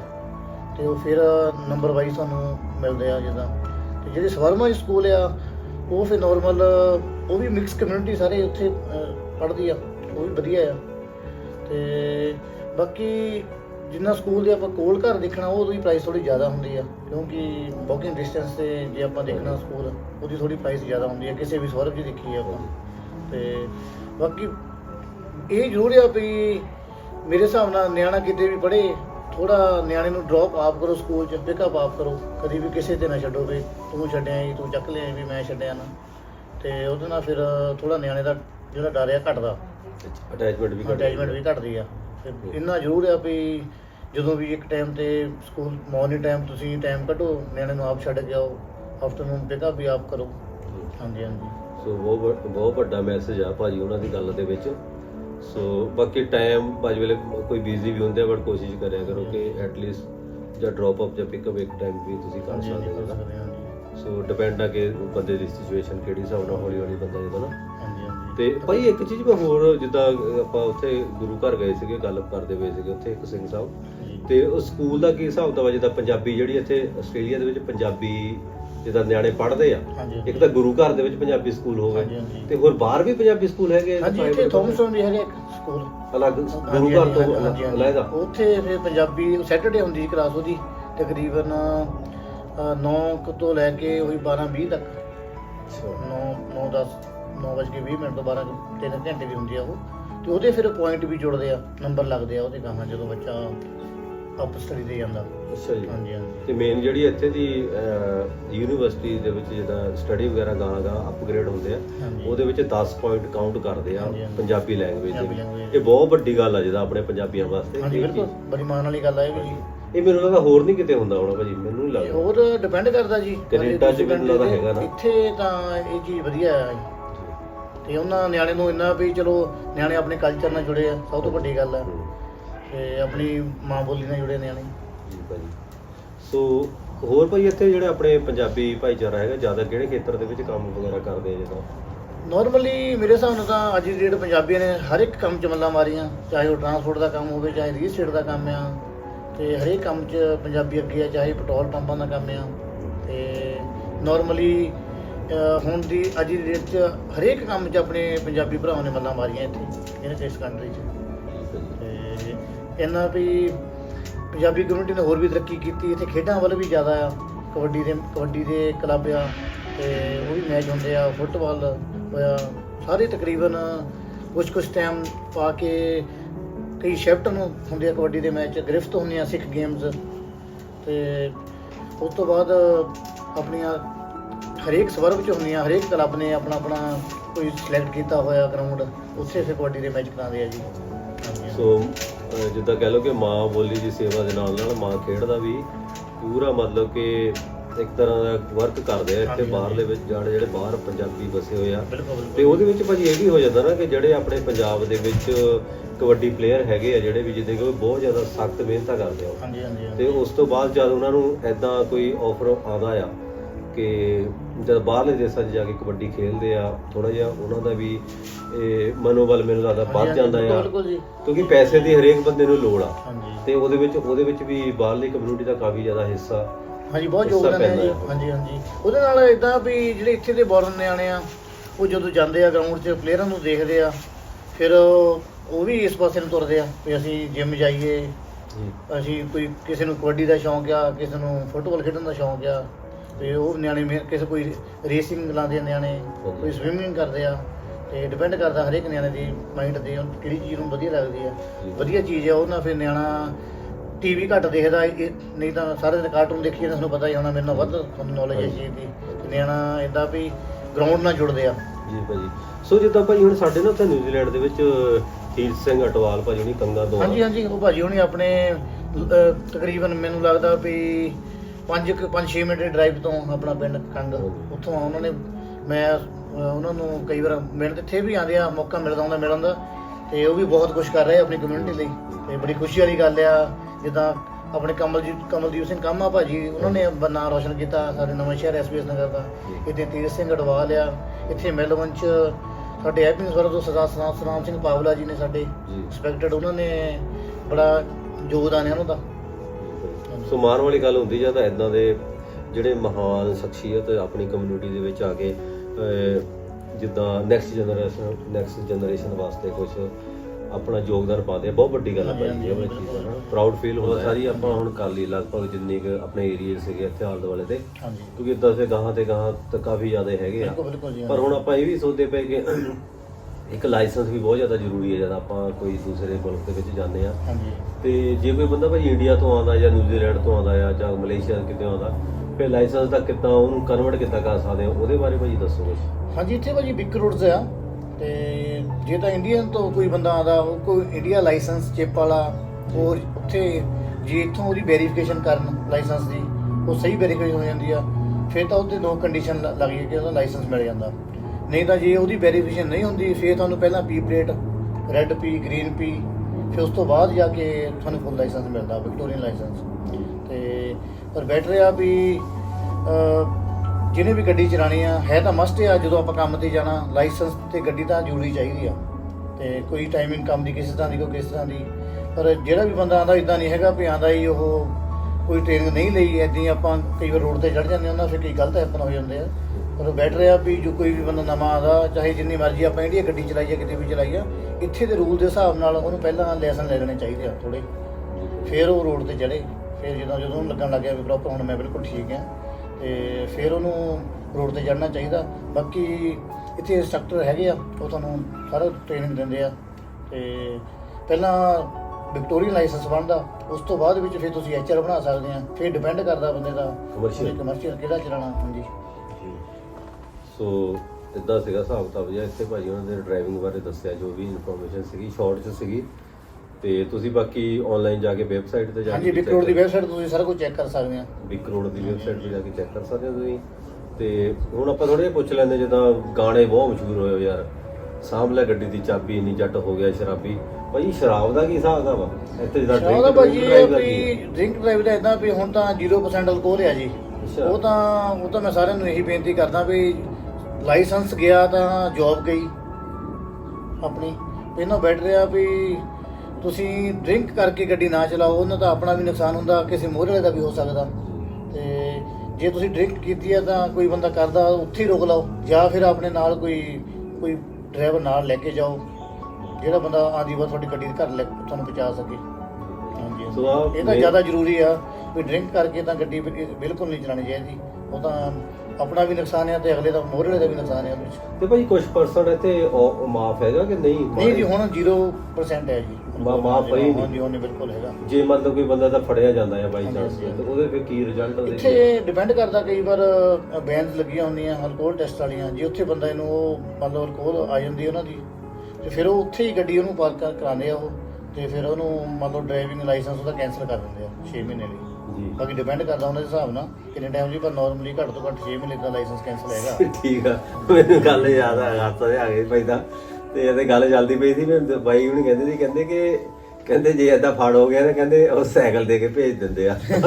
[SPEAKER 2] ਤੇ ਉਹ ਫਿਰ ਨੰਬਰ ਵਾਈਜ਼ ਸਾਨੂੰ ਮਿਲਦੇ ਆ ਜਿੱਦਾਂ। ਤੇ ਜਿਹੜੇ ਸਵਰਮਾ ਸਕੂਲ ਆ, ਉਹ ਫਿਰ ਨਾਰਮਲ ਉਹ ਵੀ ਮਿਕਸ ਕਮਿਊਨਿਟੀ ਸਾਰੇ ਉੱਥੇ ਪੜ੍ਹਦੀ ਆ, ਉਹ ਵੀ ਵਧੀਆ ਆ। ਤੇ ਬਾਕੀ ਜਿੰਨਾ ਸਕੂਲ ਦੇ ਆਪਾਂ ਕੋਲ ਘਰ ਦੇਖਣਾ ਉਹਦੀ ਪ੍ਰਾਈਸ ਥੋੜੀ ਜ਼ਿਆਦਾ ਹੁੰਦੀ ਆ, ਕਿਉਂਕਿ ਵਾਕਿੰਗ ਡਿਸਟੈਂਸ ਤੇ ਜੇ ਆਪਾਂ ਦੇਖਣਾ ਸਕੂਲ, ਉਹਦੀ ਥੋੜੀ ਪ੍ਰਾਈਸ ਜ਼ਿਆਦਾ ਹੁੰਦੀ ਆ, ਕਿਸੇ ਵੀ ਸਵਰਬ ਦੀ ਦੇਖੀ ਆ ਆਪਾਂ। ਤੇ ਬਾਕੀ ਇਹ ਜ਼ਰੂਰ ਆ ਵੀ ਮੇਰੇ ਹਿਸਾਬ ਨਾਲ ਨਿਆਣਾ ਕਿਤੇ ਵੀ ਪੜ੍ਹੇ ਥੋੜਾ ਨਿਆਣੇ ਨੂੰ ਡ੍ਰੌਪ ਆਪ ਕਰੋ ਸਕੂਲ ਚ ਪਿਕਅਪ ਆਪ ਕਰੋ। ਕਦੀ ਵੀ ਕਿਸੇ ਤੇ ਨਾ ਛੱਡੋ ਵੀ ਤੂੰ ਛੱਡਿਆ ਜੀ ਤੂੰ ਚੱਕ ਲਿਆ ਵੀ ਮੈਂ ਛੱਡਿਆ ਨਾ। ਤੇ ਉਹਦੇ ਨਾਲ ਫਿਰ ਥੋੜਾ ਨਿਆਣੇ ਦਾ ਜਿਹੜਾ ਡਰ ਆ ਘਟਦਾ।
[SPEAKER 1] ਅਟੈਚਮੈਂਟ ਵੀ ਘੱਟ
[SPEAKER 2] ਅਟੈਚਮੈਂਟ ਵੀ ਘਟਦੀ ਆ। ਤੇ ਇੰਨਾ ਜ਼ਰੂਰ ਆ ਵੀ ਜਦੋਂ ਵੀ ਇੱਕ ਟਾਈਮ ਤੇ ਸਕੂਲ ਮਾਰਨਿੰਗ ਟਾਈਮ ਤੁਸੀਂ ਟਾਈਮ ਕੱਢੋ ਨਿਆਣੇ ਨੂੰ ਆਪ ਛੱਡ ਕੇ ਆਓ। ਆਫਟਰਨੂਨ ਪਿਕਅਪ ਵੀ ਆਪ ਕਰੋ। ਹਾਂਜੀ ਹਾਂਜੀ।
[SPEAKER 1] ਸੋ ਬਹੁਤ ਬਹੁਤ ਵੱਡਾ ਮੈਸੇਜ ਆ ਭਾਜੀ ਉਹਨਾਂ ਦੀ ਗੱਲ ਦੇ ਵਿੱਚ। ਸੋ ਬਾਕੀ ਟਾਈਮ ਭਾਜੀ ਵੇਲੇ ਕੋਈ ਬਿਜ਼ੀ ਵੀ ਹੁੰਦੇ ਆ ਬਟ ਕੋਸ਼ਿਸ਼ ਕਰਿਆ ਕਰੋ ਕਿ ਐਟ ਲੀਸਟ ਜਾਂ ਡ੍ਰੌਪ ਅਪ ਜਾਂ ਪਿਕਅਪ ਇੱਕ ਟਾਈਮ ਵੀ ਤੁਸੀਂ ਕਰ ਸਕਦੇ ਹੋ ਸੋ ਡਿਪੈਂਡ ਆ ਕਿ ਬੰਦੇ ਦੀ ਸਿਚੁਏਸ਼ਨ ਕਿਹੜੀ ਹਿਸਾਬ ਨਾਲ ਹੌਲੀ ਹੌਲੀ ਬੰਦਾ ਜਦੋਂ ਨਾ। ਤੇ ਭਾਈ ਇੱਕ ਚੀਜ਼ ਮੈਂ ਹੋਰ ਜਿੱਦਾਂ ਆਪਾਂ ਉੱਥੇ ਗੁਰੂ ਘਰ ਗਏ ਸੀਗੇ ਗੱਲ ਕਰਦੇ ਪਏ ਸੀਗੇ ਉੱਥੇ ਇੱਕ ਸਿੰਘ ਸਾਹਿਬ। ਤੇ ਉਹ ਸਕੂਲ ਦਾ ਕੀ ਹਿਸਾਬ ਦਾ ਜਿੱਦਾਂ ਪੰਜਾਬੀ ਜਿਹੜੀ ਇੱਥੇ ਆਸਟ੍ਰੇਲੀਆ ਦੇ ਵਿੱਚ ਪੰਜਾਬੀ ਜਿੱਦਾਂ ਨਿਆਣੇ ਪੜ੍ਹਦੇ ਆ
[SPEAKER 2] ਹਾਂਜੀ
[SPEAKER 1] ਇੱਕ ਤਾਂ ਗੁਰੂ ਘਰ ਦੇ ਵਿੱਚ ਪੰਜਾਬੀ ਸਕੂਲ
[SPEAKER 2] ਹਾਂਜੀ, ਹਾਂਜੀ।
[SPEAKER 1] ਤੇ ਹੋਰ ਬਾਹਰ ਵੀ ਪੰਜਾਬੀ ਸਕੂਲ ਹੈਗੇ ਆ
[SPEAKER 2] ਹਾਂਜੀ
[SPEAKER 1] private
[SPEAKER 2] ਇੱਥੇ ਥੋਮਸਨ ਵੀ ਹੈਗਾ ਸਕੂਲ।
[SPEAKER 1] ਅਲੱਗ ਗੁਰੂ ਘਰ ਤੋਂ
[SPEAKER 2] ਹਾਂਜੀ, ਹਾਂਜੀ, ਹਾਂਜੀ।
[SPEAKER 1] ਅਲੱਗਾ
[SPEAKER 2] ਉੱਥੇ ਫਿਰ ਪੰਜਾਬੀ ਸੈਟਰਡੇ ਹੁੰਦੀ ਸੀ ਕਲਾਸ ਉਹਦੀ ਤਕਰੀਬਨ 9 ਤੋਂ ਲੈ ਕੇ ਉਹੀ 12 20 ਤੱਕ। 9 9 10 9 ਵਜੇ ਕੇ 20 ਮਿੰਟ ਤੋਂ 12 ਤਿੰਨ ਘੰਟੇ ਦੀ ਹੁੰਦੀ ਆ ਉਹ। ਤੇ ਉਹਦੇ ਫਿਰ ਪੁਆਇੰਟ ਵੀ ਜੁੜਦੇ ਆ ਨੰਬਰ ਲੱਗਦੇ ਆ ਉਹਦੇ ਗਾਹਾਂ ਜਦੋਂ ਬੱਚਾ ਸਟੱਡੀ ਤੇ ਜਾਂਦਾ
[SPEAKER 1] ਅੱਛਾ ਜੀ
[SPEAKER 2] ਹਾਂਜੀ ਹਾਂਜੀ
[SPEAKER 1] ਤੇ ਮੇਨ ਜਿਹੜੀ ਇੱਥੇ ਦੀ ਯੂਨੀਵਰਸਿਟੀ ਦੇ ਵਿੱਚ ਜਿੱਦਾਂ ਸਟੱਡੀ ਵਗੈਰਾ ਗਾਣਾ ਗਾ ਅਪਗ੍ਰੇਡ ਹੁੰਦੇ ਆ
[SPEAKER 2] ਹਾਂਜੀ।
[SPEAKER 1] ਉਹਦੇ ਵਿੱਚ 10 ਪੁਆਇੰਟ ਕਾਊਂਟ ਕਰਦੇ ਆ
[SPEAKER 2] ਹਾਂਜੀ, ਹਾਂਜੀ।
[SPEAKER 1] ਪੰਜਾਬੀ ਲੈਂਗੁਏਜ ਦੇ
[SPEAKER 2] ਪੰਜਾਬੀ
[SPEAKER 1] ਵਿੱਚ
[SPEAKER 2] language।
[SPEAKER 1] ਇਹ ਬਹੁਤ ਵੱਡੀ ਗੱਲ ਆ ਜਿਹਦਾ ਆਪਣੇ ਪੰਜਾਬੀਆਂ ਵਾਸਤੇ
[SPEAKER 2] ਹਾਂਜੀ
[SPEAKER 1] ਇਹ
[SPEAKER 2] ਬਿਲਕੁਲ
[SPEAKER 1] ਚੀਜ਼।
[SPEAKER 2] ਬੜੀ ਮਾਣ ਵਾਲੀ ਗੱਲ ਆ ਇਹ ਵੀ ਜੀ
[SPEAKER 1] ਇਹ ਮੈਨੂੰ ਲੱਗਦਾ ਹੋਰ ਨਹੀਂ ਕਿਤੇ ਹੁੰਦਾ ਹੋਣਾ ਭਾਜੀ ਮੈਨੂੰ ਨਹੀਂ ਲੱਗਦਾ
[SPEAKER 2] ਹੋਰ ਡਿਪੈਂਡ ਕਰਦਾ ਜੀ
[SPEAKER 1] ਕੈਨੇਡਾ 'ਚ ਮੈਨੂੰ ਲੱਗਦਾ ਹੈਗਾ ਨਾ।
[SPEAKER 2] ਇੱਥੇ ਤਾਂ ਇਹ ਚੀਜ਼ ਵਧੀਆ ਆ ਤੇ ਉਹਨਾਂ ਨਿਆਣੇ ਨੂੰ ਇੰਨਾ ਵੀ ਚਲੋ ਨਿਆਣੇ ਆਪਣੇ ਕਲਚਰ ਨਾਲ ਜੁੜੇ ਆ ਸਭ ਤੋਂ ਵੱਡੀ ਗੱਲ ਆ
[SPEAKER 1] ਹੂੰ।
[SPEAKER 2] ਤੇ ਆਪਣੀ ਮਾਂ ਬੋਲੀ ਨਾਲ ਜੁੜੇ ਨਿਆਣੇ।
[SPEAKER 1] ਜੀ ਭਾਜੀ। ਸੋ ਹੋਰ ਭਾਈ ਇੱਥੇ ਜਿਹੜੇ ਆਪਣੇ ਪੰਜਾਬੀ ਭਾਈਚਾਰਾ ਹੈਗਾ ਜ਼ਿਆਦਾ ਕਿਹੜੇ ਖੇਤਰ ਦੇ ਵਿੱਚ ਕੰਮ ਵਗੈਰਾ ਕਰਦੇ ਆ ਜਿੱਦਾਂ
[SPEAKER 2] ਨਾਰਮਲੀ ਮੇਰੇ ਹਿਸਾਬ ਨਾਲ ਤਾਂ ਅੱਜ ਦੀ ਡੇਟ ਪੰਜਾਬੀਆਂ ਨੇ ਹਰ ਇੱਕ ਕੰਮ 'ਚ ਮੱਲਾਂ ਮਾਰੀਆਂ ਚਾਹੇ ਉਹ ਟਰਾਂਸਪੋਰਟ ਦਾ ਕੰਮ ਹੋਵੇ ਚਾਹੇ ਰੀਅਲ estate ਦਾ ਕੰਮ ਆ ਤੇ ਹਰੇਕ ਕੰਮ 'ਚ ਪੰਜਾਬੀ ਅੱਗੇ ਆ ਚਾਹੇ ਪੈਟਰੋਲ ਪੰਪਾਂ ਦਾ ਕੰਮ ਆ। ਤੇ ਨਾਰਮਲੀ ਹੁਣ ਦੀ ਅੱਜ ਦੀ ਡੇਟ 'ਚ ਹਰੇਕ ਕੰਮ 'ਚ ਆਪਣੇ ਪੰਜਾਬੀ ਭਰਾਵਾਂ ਨੇ ਮੱਲਾਂ ਮਾਰੀਆਂ ਇੱਥੇ ਇਹਨਾਂ ਇਸ ਕੰਟਰੀ 'ਚ। ਇਹਨਾਂ ਵੀ ਪੰਜਾਬੀ ਕਮਿਊਨਿਟੀ ਨੇ ਹੋਰ ਵੀ ਤਰੱਕੀ ਕੀਤੀ, ਇੱਥੇ ਖੇਡਾਂ ਵੱਲ ਵੀ ਜ਼ਿਆਦਾ ਆ ਕਬੱਡੀ ਦੇ ਕਬੱਡੀ ਦੇ ਕਲੱਬ ਆ ਤੇ ਉਹ ਵੀ ਮੈਚ ਹੁੰਦੇ ਆ ਫੁੱਟਬਾਲ ਹੋਇਆ ਸਾਰੇ ਤਕਰੀਬਨ ਕੁਝ ਕੁਝ ਟਾਈਮ ਪਾ ਕੇ ਕਈ ਸ਼ਿਫਟ ਨੂੰ ਹੁੰਦੇ ਆ ਕਬੱਡੀ ਦੇ ਮੈਚ ਗ੍ਰਿਫਤ ਹੁੰਦੇ ਆ ਸਿੱਖ ਗੇਮਸ ਤੇ ਉਸ ਤੋਂ ਬਾਅਦ ਆਪਣੀਆਂ ਹਰੇਕ ਸਵਰਗ ਚ ਹੁੰਦੀਆਂ, ਹਰੇਕ ਕਲੱਬ ਨੇ ਆਪਣਾ ਆਪਣਾ ਕੋਈ ਸਿਲੈਕਟ ਕੀਤਾ ਹੋਇਆ ਗਰਾਊਂਡ ਉੱਥੇ ਫਿਰ ਕਬੱਡੀ ਦੇ ਮੈਚ ਕਰਾਉਂਦੇ ਆ ਜੀ।
[SPEAKER 1] ਸੋ ਜਿੱਦਾਂ ਕਹਿ ਲਓ ਕਿ ਮਾਂ ਬੋਲੀ ਦੀ ਸੇਵਾ ਦੇ ਨਾਲ ਨਾਲ ਮਾਂ ਖੇਡ ਦਾ ਵੀ ਪੂਰਾ ਮਤਲਬ ਕਿ ਇੱਕ ਤਰ੍ਹਾਂ ਦਾ ਵਰਕ ਕਰਦੇ ਆ ਇੱਥੇ ਬਾਹਰਲੇ ਵਿੱਚ ਜਾਣੇ ਜਿਹੜੇ ਬਾਹਰ ਪੰਜਾਬੀ ਵਸੇ ਹੋਏ ਆ। ਤੇ ਉਹਦੇ ਵਿੱਚ ਭਾਜੀ ਇਹ ਵੀ ਹੋ ਜਾਂਦਾ ਨਾ ਕਿ ਜਿਹੜੇ ਆਪਣੇ ਪੰਜਾਬ ਦੇ ਵਿੱਚ ਕਬੱਡੀ ਪਲੇਅਰ ਹੈਗੇ ਆ ਜਿਹੜੇ ਵੀ ਜਿੱਦਾਂ ਕਿ ਉਹ ਬਹੁਤ ਜ਼ਿਆਦਾ ਸਖਤ ਮਿਹਨਤਾਂ ਕਰਦੇ ਆ। ਤੇ ਉਸ ਤੋਂ ਬਾਅਦ ਜਦ ਉਹਨਾਂ ਨੂੰ ਐਦਾਂ ਕੋਈ ਆਫਰ ਆਉਂਦਾ ਆ ਕਿ ਜਦ ਬਾਹਰਲੇ ਦੇਸ਼ਾਂ 'ਚ ਜਾ ਕੇ ਕਬੱਡੀ ਖੇਡਦੇ ਆ ਥੋੜਾ ਜਿਹਾ ਉਹਨਾਂ ਦਾ ਵੀ ਇਹ ਮਨੋਬਲ ਮੈਨੂੰ ਲੱਗਦਾ ਵੱਧ ਜਾਂਦਾ ਆ।
[SPEAKER 2] ਬਿਲਕੁਲ ਜੀ।
[SPEAKER 1] ਕਿਉਂਕਿ ਪੈਸੇ ਦੀ ਹਰੇਕ ਬੰਦੇ ਨੂੰ ਲੋੜ ਆ।
[SPEAKER 2] ਹਾਂਜੀ।
[SPEAKER 1] ਤੇ ਉਹਦੇ ਵਿੱਚ ਉਹਦੇ ਵਿੱਚ ਵੀ ਬਾਹਰਲੀ ਕਮਿਊਨਿਟੀ ਦਾ ਕਾਫੀ ਜ਼ਿਆਦਾ ਹਿੱਸਾ
[SPEAKER 2] ਹਾਂਜੀ ਬਹੁਤ ਯੋਗਦਾਨ ਹੈ
[SPEAKER 1] ਪੈਂਦਾ
[SPEAKER 2] ਜੀ। ਹਾਂਜੀ ਹਾਂਜੀ। ਉਹਦੇ ਨਾਲ ਇਦਾਂ ਵੀ ਜਿਹੜੇ ਇੱਥੇ ਦੇ ਬੋਰਨ ਨਿਆਣੇ ਆ ਉਹ ਜਦੋਂ ਜਾਂਦੇ ਆ ਗਰਾਊਂਡ 'ਚ ਪਲੇਅਰਾਂ ਨੂੰ ਦੇਖਦੇ ਆ ਫਿਰ ਉਹ ਵੀ ਇਸ ਪਾਸੇ ਨੂੰ ਤੁਰਦੇ ਆ ਵੀ ਅਸੀਂ ਜਿਮ ਜਾਈਏ। ਅਸੀਂ ਕੋਈ ਕਿਸੇ ਨੂੰ ਕਬੱਡੀ ਦਾ ਸ਼ੌਂਕ ਆ ਕਿਸੇ ਨੂੰ ਫੁੱਟਬਾਲ ਖੇਡਣ ਦਾ ਸ਼ੌਂਕ ਆ। ਤੇ ਉਹ ਨਿਆਣੇ ਮੇ- ਕਿਸੇ ਕੋਈ ਰੇਸਿੰਗ ਲਾਉਂਦੇ ਆ ਨਿਆਣੇ ਕੋਈ ਸਵਿਮਿੰਗ ਕਰਦੇ ਆ ਤੇ ਡਿਪੈਂਡ ਕਰਦਾ ਹਰੇਕ ਨਿਆਣੇ ਦੀ ਮਾਈਂਡ ਤੇ ਉਹਨੂੰ ਕਿਹੜੀ ਚੀਜ਼ ਨੂੰ ਵਧੀਆ ਲੱਗਦੀ ਆ।
[SPEAKER 1] ਜੀ।
[SPEAKER 2] ਵਧੀਆ ਚੀਜ਼ ਆ ਉਹ ਨਾਲ ਫਿਰ ਨਿਆਣਾ ਟੀਵੀ ਘੱਟ ਦੇਖਦਾ ਇਹ- ਨਹੀਂ ਤਾਂ ਸਾਰੇ ਦਿਨ ਕਾਰਟੂਨ ਦੇਖੀ ਜਾਂਦਾ ਤੁਹਾਨੂੰ ਪਤਾ ਹੀ ਹੋਣਾ ਮੇਰੇ ਨਾਲ ਵੱਧ ਤੁਹਾਨੂੰ ਨੌਲੇਜ ਹੈ ਇਸ ਚੀਜ਼ ਦੀ। ਤੇ ਨਿਆਣਾ ਇਦਾਂ ਵੀ ਗਰਾਊਂਡ ਨਾਲ ਜੁੜਦੇ ਆ।
[SPEAKER 1] ਜੀ ਭਾਜੀ। ਸੋ ਜਿੱਦਾਂ ਭਾਜੀ ਹੁਣ ਸਾਡੇ ਨਾ ਉੱਥੇ ਨਿਊਜ਼ੀਲੈਂਡ ਦੇ ਵਿੱਚ ਹੀਰ ਸਿੰਘ ਅਟਵਾਲ ਭਾਜੀ ਨਹੀਂ ਕੰਗਾ ਤੋਂ
[SPEAKER 2] ਹਾਂਜੀ ਹਾਂਜੀ ਉਹ ਭਾਜੀ ਹੁਣੀ ਆਪਣੇ ਅਹ, ਤਕਰੀਬਨ ਮੈਨੂੰ ਲੱਗਦਾ ਵੀ 5 5-6 ਮਿੰਟ ਦੇ ਡਰਾਈਵ ਤੋਂ ਆਪਣਾ ਪਿੰਡ ਕੰਗ ਉੱਥੋਂ ਉਹਨਾਂ ਨੇ ਮੈਂ ਅਹ, ਉਹਨਾਂ ਨੂੰ ਕਈ ਵਾਰ ਮਿਲਣ ਇੱਥੇ ਵੀ ਆਉਂਦੇ ਆ ਮੌਕਾ ਮਿਲਦਾ ਹੁੰਦਾ ਮਿਲਣ ਦਾ ਤੇ ਉਹ ਵੀ ਬਹੁਤ ਕੁਝ ਕਰ ਰਹੇ ਆ ਆਪਣੀ ਕਮਿਊਨਿਟੀ ਲਈ ਤੇ ਬੜੀ ਖੁਸ਼ੀ ਵਾਲੀ ਗੱਲ ਆ ਜਿੱਦਾਂ ਆਪਣੇ ਕਮਲਜੀਤ ਕਮਲਦੀਪ ਸਿੰਘ ਕਾਮਾ ਭਾਜੀ ਉਹਨਾਂ ਨੇ ਬ- ਨਾਂ ਰੋਸ਼ਨ ਕੀਤਾ ਸਾਡੇ ਨਵਾਂ ਸ਼ਹਿਰ ਐਸਪੀਐਸ ਨਗਰ ਦਾ ਇੱਥੇ ਤੀਰਥ ਸਿੰਘ ਅਡਵਾਲ ਆ ਇੱਥੇ ਮੈਲਬਨ ਚ ਸਾਡੇ ਹੈਪੀਨੈਸ ਵਾਲਾ ਤੋਂ ਸਰਦਾਰ ਸਨਾਮ ਸਨਾਮ ਸਿੰਘ ਪਾਵਲਾ ਜੀ ਨੇ ਸਾਡੇ
[SPEAKER 1] ਜੀ।
[SPEAKER 2] ਰਿਸਪੈਕਟਡ ਉਹਨਾਂ ਨੇ ਬੜਾ ਯੋਗਦਾਨ ਹੈ ਉਹਨਾਂ ਦਾ।
[SPEAKER 1] ਸੋ ਮਾਣ ਵਾਲੀ ਗੱਲ ਹੁੰਦੀ ਜਾਂ ਤਾਂ ਇਦਾਂ ਦੇ ਜਿਹੜੇ ਮਹਾਨ ਸ਼ਖਸੀਅਤ ਆਪਣੀ ਕਮਿਊਨਿਟੀ ਦੇ ਵਿੱਚ ਆ ਕੇ ਜਿੱਦਾਂ ਨੈਕਸਟ ਜਨਰੇਸ਼ਨ ਨੈਕਸਟ ਜਨਰੇਸ਼ਨ ਵਾਸਤੇ ਕੁਝ ਆਪਣਾ ਯੋਗਦਾਨ ਪਾਉਂਦੇ ਆ। ਬਹੁਤ ਵੱਡੀ ਗੱਲ ਹੈ ਭਾਈ ਇਹ ਵਾਲੀ ਚੀਜ਼ ਹੈ ਨਾ। ਪ੍ਰਾਊਡ ਫੀਲ ਹੁੰਦਾ ਸਾਰੀ ਆਪਾਂ ਹੁਣ ਕਰ ਲਈ ਲਗਭਗ ਜਿੰਨੀ ਕੁ ਆਪਣੇ ਏਰੀਆ ਸੀਗੇ ਇੱਥੇ ਆਲੇ ਦੁਆਲੇ ਦੇ।
[SPEAKER 2] ਹਾਂਜੀ।
[SPEAKER 1] ਕਿਉਂਕਿ ਇਦਾਂ ਸੇ ਗਾਹਾਂ ਤੇ ਗਾਹਾਂ ਤਾਂ ਕਾਫੀ ਜ਼ਿਆਦਾ ਹੈਗੇ ਆ। ਪਰ ਹੁਣ ਆਪਾਂ ਇਹ ਵੀ ਸੋਚਦੇ ਪਏ ਕਿ ਇੱਕ ਲਾਇਸੈਂਸ ਵੀ ਬਹੁਤ ਜ਼ਿਆਦਾ ਜ਼ਰੂਰੀ ਹੈ ਜਦ ਆਪਾਂ ਕੋਈ ਦੂਸਰੇ ਮੁਲਕ ਦੇ ਵਿੱਚ ਜਾਂਦੇ ਆ
[SPEAKER 2] ਹਾਂਜੀ।
[SPEAKER 1] ਤੇ ਜੇ ਕੋਈ ਬੰਦਾ ਭਾਈ ਇੰਡੀਆ ਤੋਂ ਆਉਂਦਾ ਜਾਂ ਨਿਊਜ਼ੀਲੈਂਡ ਤੋਂ ਆਉਂਦਾ ਆ ਜਾਂ ਮਲੇਸ਼ੀਆ ਕਿਤੇ ਆਉਂਦਾ ਫਿਰ ਲਾਇਸੈਂਸ ਦਾ ਕਿੱਦਾਂ ਉਹਨੂੰ ਕਨਵਰਟ ਕਿੱਦਾਂ ਕਰ ਸਕਦੇ ਹੋ ਉਹਦੇ ਬਾਰੇ ਭਾਜੀ ਦੱਸੋ ਕੁਛ।
[SPEAKER 2] ਹਾਂਜੀ ਇੱਥੇ ਭਾਜੀ ਬਿਗ ਰੋਡਸ ਆ। ਤੇ ਜੇ ਤਾਂ ਇੰਡੀਅਨ ਤੋਂ ਕੋਈ ਬੰਦਾ ਆਉਂਦਾ ਉਹ ਕੋਈ ਇੰਡੀਆ ਲਾਇਸੈਂਸ ਚਿਪ ਵਾਲਾ ਉਹ ਉੱਥੇ ਜੇ ਇੱਥੋਂ ਉਹਦੀ ਵੈਰੀਫਿਕੇਸ਼ਨ ਕਰਨ ਲਾਇਸੈਂਸ ਦੀ ਉਹ ਸਹੀ ਵੈਰੀਫਿਕੇਸ਼ਨ ਹੋ ਜਾਂਦੀ ਆ ਫਿਰ ਤਾਂ ਉਹਦੇ ਦੋ ਕੰਡੀਸ਼ਨ ਲੱਗ ਕਿ ਉਹਦਾ ਲਾਇਸੈਂਸ ਮਿਲ ਜਾਂਦਾ। ਨਹੀਂ ਤਾਂ ਜੇ ਉਹਦੀ ਵੈਰੀਫਿਕੇਸ਼ਨ ਨਹੀਂ ਹੁੰਦੀ, ਫਿਰ ਤੁਹਾਨੂੰ ਪਹਿਲਾਂ P plate red P green P ਫਿਰ ਉਸ ਤੋਂ ਬਾਅਦ ਜਾ ਕੇ ਤੁਹਾਨੂੰ ਫੁੱਲ ਲਾਇਸੈਂਸ ਮਿਲਦਾ ਵਿਕਟੋਰੀਅਨ ਲਾਇਸੈਂਸ ਤੇ ਪਰ ਬੈਟਰ ਆ ਵੀ ਜਿਹਨੇ ਵੀ ਗੱਡੀ ਚਲਾਣੀ ਆ, ਹੈ ਤਾਂ ਮਸਟ ਆ, ਜਦੋਂ ਆਪਾਂ ਕੰਮ ਤੇ ਜਾਣਾ ਲਾਇਸੈਂਸ ਤੇ ਗੱਡੀ ਤਾਂ ਜ਼ਰੂਰੀ ਚਾਹੀਦੀ ਆ। ਤੇ ਕੋਈ ਟਾਈਮਿੰਗ ਕੰਮ ਦੀ, ਕਿਸੇ ਤਰ੍ਹਾਂ ਦੀ, ਕੋਈ ਕਿਸੇ ਤਰ੍ਹਾਂ ਦੀ। ਪਰ ਜਿਹੜਾ ਵੀ ਬੰਦਾ ਆਂਦਾ ਇਦਾਂ ਨਹੀਂ ਹੈਗਾ ਵੀ ਆਂਦਾ ਹੀ ਉਹ ਕੋਈ ਟ੍ਰੇਨਿੰਗ ਨਹੀਂ ਲਈ ਐਦਾਂ ਹੀ ਆਪਾਂ ਕਈ ਵਾਰ ਰੋਡ ਤੇ ਚੜ ਜਾਂਦੇ ਉਹਨਾਂ ਫਿਰ ਕਈ ਗਲਤ ਹੈਪਨ ਹੋ ਜਾਂਦੇ ਆ। ਪਰ ਬੈਟਰ ਆ ਵੀ ਜੋ ਕੋਈ ਵੀ ਬੰਦਾ ਨਵਾਂ ਆਂਦਾ ਚਾਹੇ ਜਿੰਨੀ ਮਰਜ਼ੀ ਆਪਾਂ ਇੰਡੀਆ ਗੱਡੀ ਚਲਾਈਏ, ਕਿਤੇ ਵੀ ਚਲਾਈਏ, ਇੱਥੇ ਦੇ ਰੂਲ ਦੇ ਹਿਸਾਬ ਨਾਲ ਉਹਨੂੰ ਪਹਿਲਾਂ ਲੈਸਨ ਲੈ ਲੈਣੇ ਚਾਹੀਦੇ ਆ ਥੋੜੇ ਫਿਰ ਉਹ ਰੋਡ ਤੇ ਚੜੇ ਫਿਰ ਜਦੋਂ ਜਦੋਂ ਉਹਨੂੰ ਲੱਗਣ ਲੱਗਿਆ ਵੀ ਪ੍ਰੋਪਰ ਹੁਣ ਮੈਂ ਬਿਲਕੁਲ ਠੀਕ ਹਾਂ, ਤੇ ਫਿਰ ਉਹਨੂੰ ਰੋਡ ਤੇ ਚੜਨਾ ਚਾਹੀਦਾ। ਬਾਕੀ ਇੱਥੇ ਇੰਸਟ੍ਰਕਟਰ ਹੈਗੇ ਆ, ਉਹ ਤੁਹਾਨੂੰ ਸਾਰਾ ਟ੍ਰੇਨਿੰਗ ਦਿੰਦੇ ਆ। ਤੇ ਪਹਿਲਾਂ ਵਿਕਟੋਰੀਅਨ ਲਾਇਸੈਂਸ ਬਣਦਾ ਉਸ ਤੋਂ ਬਾਅਦ ਵਿੱਚ ਫਿਰ ਤੁਸੀਂ ਐਚਆਰ ਬਣਾ ਸਕਦੇ ਆ। ਫਿਰ ਡਿਪੈਂਡ ਕਰਦਾ ਬੰਦੇ ਦਾ
[SPEAKER 1] Commercial।
[SPEAKER 2] ਕਮਰਸ਼ੀਅਲ ਕਿਹੜਾ ਚਲਾਣਾ ਹਾਂਜੀ।
[SPEAKER 1] ਸੋ ਇਦਾਂ ਸੀਗਾ ਹਿਸਾਬ ਕਿਤਾਬ ਜਿਹਾ ਇੱਥੇ ਭਾਜੀ ਉਹਨਾਂ ਦੇ ਡਰਾਈਵਿੰਗ ਬਾਰੇ ਦੱਸਿਆ ਜੋ ਵੀ ਇਨਫੋਰਮੇਸ਼ਨ ਸੀਗੀ ਸ਼ਾਰਟ 'ਚ ਸੀਗੀ। ਤੇ ਤੁਸੀਂ ਬਾਕੀ ਆਨਲਾਈਨ ਜਾ ਕੇ ਵੈਬਸਾਈਟ ਤੇ ਜਾ
[SPEAKER 2] ਹਾਂਜੀ ਰੋਡ ਦੀ ਵੈਬਸਾਈਟ ਤੋਂ ਤੁਸੀਂ ਸਾਰਾ ਕੁਝ ਚੈੱਕ ਕਰ ਸਕਦੇ ਆ।
[SPEAKER 1] ਬਿਗ ਕਰੋੜ ਦੀ ਵੈਬਸਾਈਟ ਤੇ ਜਾ ਕੇ ਚੈੱਕ ਕਰ ਸਕਦੇ ਹੋ ਤੁਸੀਂ। ਤੇ ਹੁਣ ਆਪਾਂ ਥੋੜੇ ਜਿਹਾ ਪੁੱਛ ਲੈਂਦੇ ਜਿੱਦਾਂ ਗਾਣੇ ਬਹੁਤ ਮਸ਼ਹੂਰ ਹੋਏ ਹੋ ਯਾਰ। ਸਾਂਭ ਲੈ ਗੱਡੀ ਦੀ ਚਾਬੀ ਇੰਨੀ ਜੱਟ ਹੋ ਗਿਆ ਸ਼ਰਾਬੀ। ਭਾਈ ਸ਼ਰਾਬ ਦਾ ਕੀ ਹਿਸਾਬ ਦਾ ਵਾ ਇੱਥੇ
[SPEAKER 2] ਦਾ
[SPEAKER 1] drink
[SPEAKER 2] ਭਾਜੀ ਇਹ
[SPEAKER 1] drive ਦਾ
[SPEAKER 2] ਵੀ? ਡਰਿੰਕ ਡਰਾਈਵ ਦਾ ਇਦਾਂ ਵੀ ਹੁਣ ਤਾਂ 0% ਅਲਕੋਹਲ ਆ ਜੀ। ਉਹ ਤਾਂ ਉਹ ਤਾਂ ਮੈਂ ਸਾਰਿਆਂ ਨੂੰ ਇਹੀ ਬੇਨਤੀ ਕਰਦਾ ਵੀ ਲਾਇਸੈਂਸ ਗਿਆ ਤਾਂ ਜੌਬ ਗਈ। ਆਪਣੀ। ਇਹਨਾਂ ਬੈਟਰ ਆ ਵੀ ਤੁਸੀਂ ਡਰਿੰਕ ਕਰਕੇ ਗੱਡੀ ਨਾ ਚਲਾਓ ਉਹਨਾਂ ਦਾ ਆਪਣਾ ਵੀ ਨੁਕਸਾਨ ਹੁੰਦਾ ਕਿਸੇ ਮੋਹਰੇ ਦਾ ਵੀ ਹੋ ਸਕਦਾ। ਤੇ ਜੇ ਤੁਸੀਂ ਡਰਿੰਕ ਕੀਤੀ ਹੈ ਤਾਂ ਕੋਈ ਬੰਦਾ ਕਰਦਾ ਉੱਥੇ ਹੀ ਰੋਕ ਲਓ। ਜਾਂ ਫਿਰ ਆਪਣੇ ਨਾਲ ਕੋਈ ਕੋਈ ਡਰਾਈਵਰ ਨਾਲ ਲੈ ਕੇ ਜਾਓ ਜਿਹੜਾ ਬੰਦਾ ਆਦੀ ਵਾਰ ਤੁਹਾਡੀ ਗੱਡੀ ਦੇ ਘਰ ਲੈ ਤੁਹਾਨੂੰ ਪਹੁੰਚਾ ਸਕੇ। ਹਾਂਜੀ ਹਾਂਜੀ।
[SPEAKER 1] ਸੋ ਆਹ
[SPEAKER 2] ਇਹ ਤਾਂ ਜ਼ਿਆਦਾ ਜ਼ਰੂਰੀ ਆ ਵੀ ਡਰਿੰਕ ਕਰਕੇ ਤਾਂ ਗੱਡੀ ਬਿ- ਬਿਲਕੁਲ ਨਹੀਂ ਚਲਾਉਣੀ ਚਾਹੀਦੀ। ਉਹ ਤਾਂ ਆਪਣਾ ਵੀ ਨੁਕਸਾਨ ਆ ਤੇ ਅਗਲੇ ਦਾ ਮੋਹਰੇ ਵਾਲੇ ਦਾ ਵੀ ਨੁਕਸਾਨ ਆ ਉਹਦੇ ਵਿੱਚ।
[SPEAKER 1] ਤੇ ਭਾਈ ਕੁਝ ਪਰਸੈਂਟ ਇੱਥੇ ਮਾਫ ਹੈਗਾ ਕਿ ਨਹੀਂ?
[SPEAKER 2] ਨਹੀਂ ਜੀ ਹੁਣ 0% ਹੈ ਜੀ।
[SPEAKER 1] ਮਾ- ਹੈ ਹੀ ਨਹੀਂ।
[SPEAKER 2] ਹਾਂਜੀ ਉਹਨੇ ਬਿਲਕੁਲ ਹੈਗਾ।
[SPEAKER 1] ਜੇ ਮਤਲਬ ਕੋਈ ਬੰਦਾ ਤਾਂ ਫੜਿਆ ਜਾਂਦਾ ਹੈ ਬਾਈ ਚਾਂਸ। ਤੇ ਉਹਦੇ ਫਿਰ ਕੀ ਰਿਜ਼ਲਟ ਉਹਦੇ
[SPEAKER 2] ਇੱਥੇ ਡਿਪੈਂਡ ਕਰਦਾ ਕਈ ਵਾਰ ਬੈਨਸ ਲੱਗੀਆਂ ਹੁੰਦੀਆਂ ਅਲਕੋਹਲ ਟੈਸਟ ਵਾਲੀਆਂ। ਜੇ ਉੱਥੇ ਬੰਦਾ ਇਹਨੂੰ ਉਹ ਮੰਨ ਲਓ ਅਲਕੋਹਲ ਆ ਜਾਂਦੀ ਉਹਨਾਂ ਦੀ ਤੇ ਫਿਰ ਉਹ ਉੱਥੇ ਹੀ ਗੱਡੀ ਉਹਨੂੰ ਪਾਰਕ ਕਰ- ਕਰਾਉਂਦੇ ਆ ਉਹ। ਤੇ ਫਿਰ ਉਹਨੂੰ ਮੰਨ ਲਓ ਡਰਾਈਵਿੰਗ ਲਾਇਸੈਂਸ ਉਹਦਾ ਕੈਨਸਲ ਕਰ ਦਿੰਦੇ ਆ 6 ਮਹੀਨੇ ਲਈ। ਬਾਕੀ ਡਿਪੈਂਡ ਕਰਦਾ ਉਹਨਾਂ ਦੇ ਹਿਸਾਬ ਨਾਲ ਕਿੰਨੇ ਟਾਈਮ ਜੀ ਪਰ ਨਾਰਮਲੀ ਘੱਟ ਤੋਂ ਘੱਟ 6 ਮਹੀਨੇ ਦਾ ਲਾਇਸੈਂਸ ਕੈਨਸਲ ਹੈਗਾ। (laughs)
[SPEAKER 1] ਠੀਕ ਆ। ਮੈਨੂੰ ਗੱਲ ਯਾਦ ਆ ਹਾਸਾ ਜਿਹਾ ਆ ਗਿਆ ਭਾਈ ਦਾ ਤੇ ਇਹਦੇ ਗੱਲ ਚੱਲਦੀ ਪਈ ਸੀ ਮੈਂ ਬਾਈ ਹੁਣੀ ਕਹਿੰਦੇ ਸੀ ਕਹਿੰਦੇ ਕਿ ਕਹਿੰਦੇ ਜੇ ਏਦਾਂ ਫੜ ਹੋ ਗਿਆ ਨਾ ਕਹਿੰਦੇ ਉਹ ਸਾਈਕਲ ਦੇ ਕੇ ਭੇਜ ਦਿੰਦੇ ਆ।
[SPEAKER 2] ਇਹ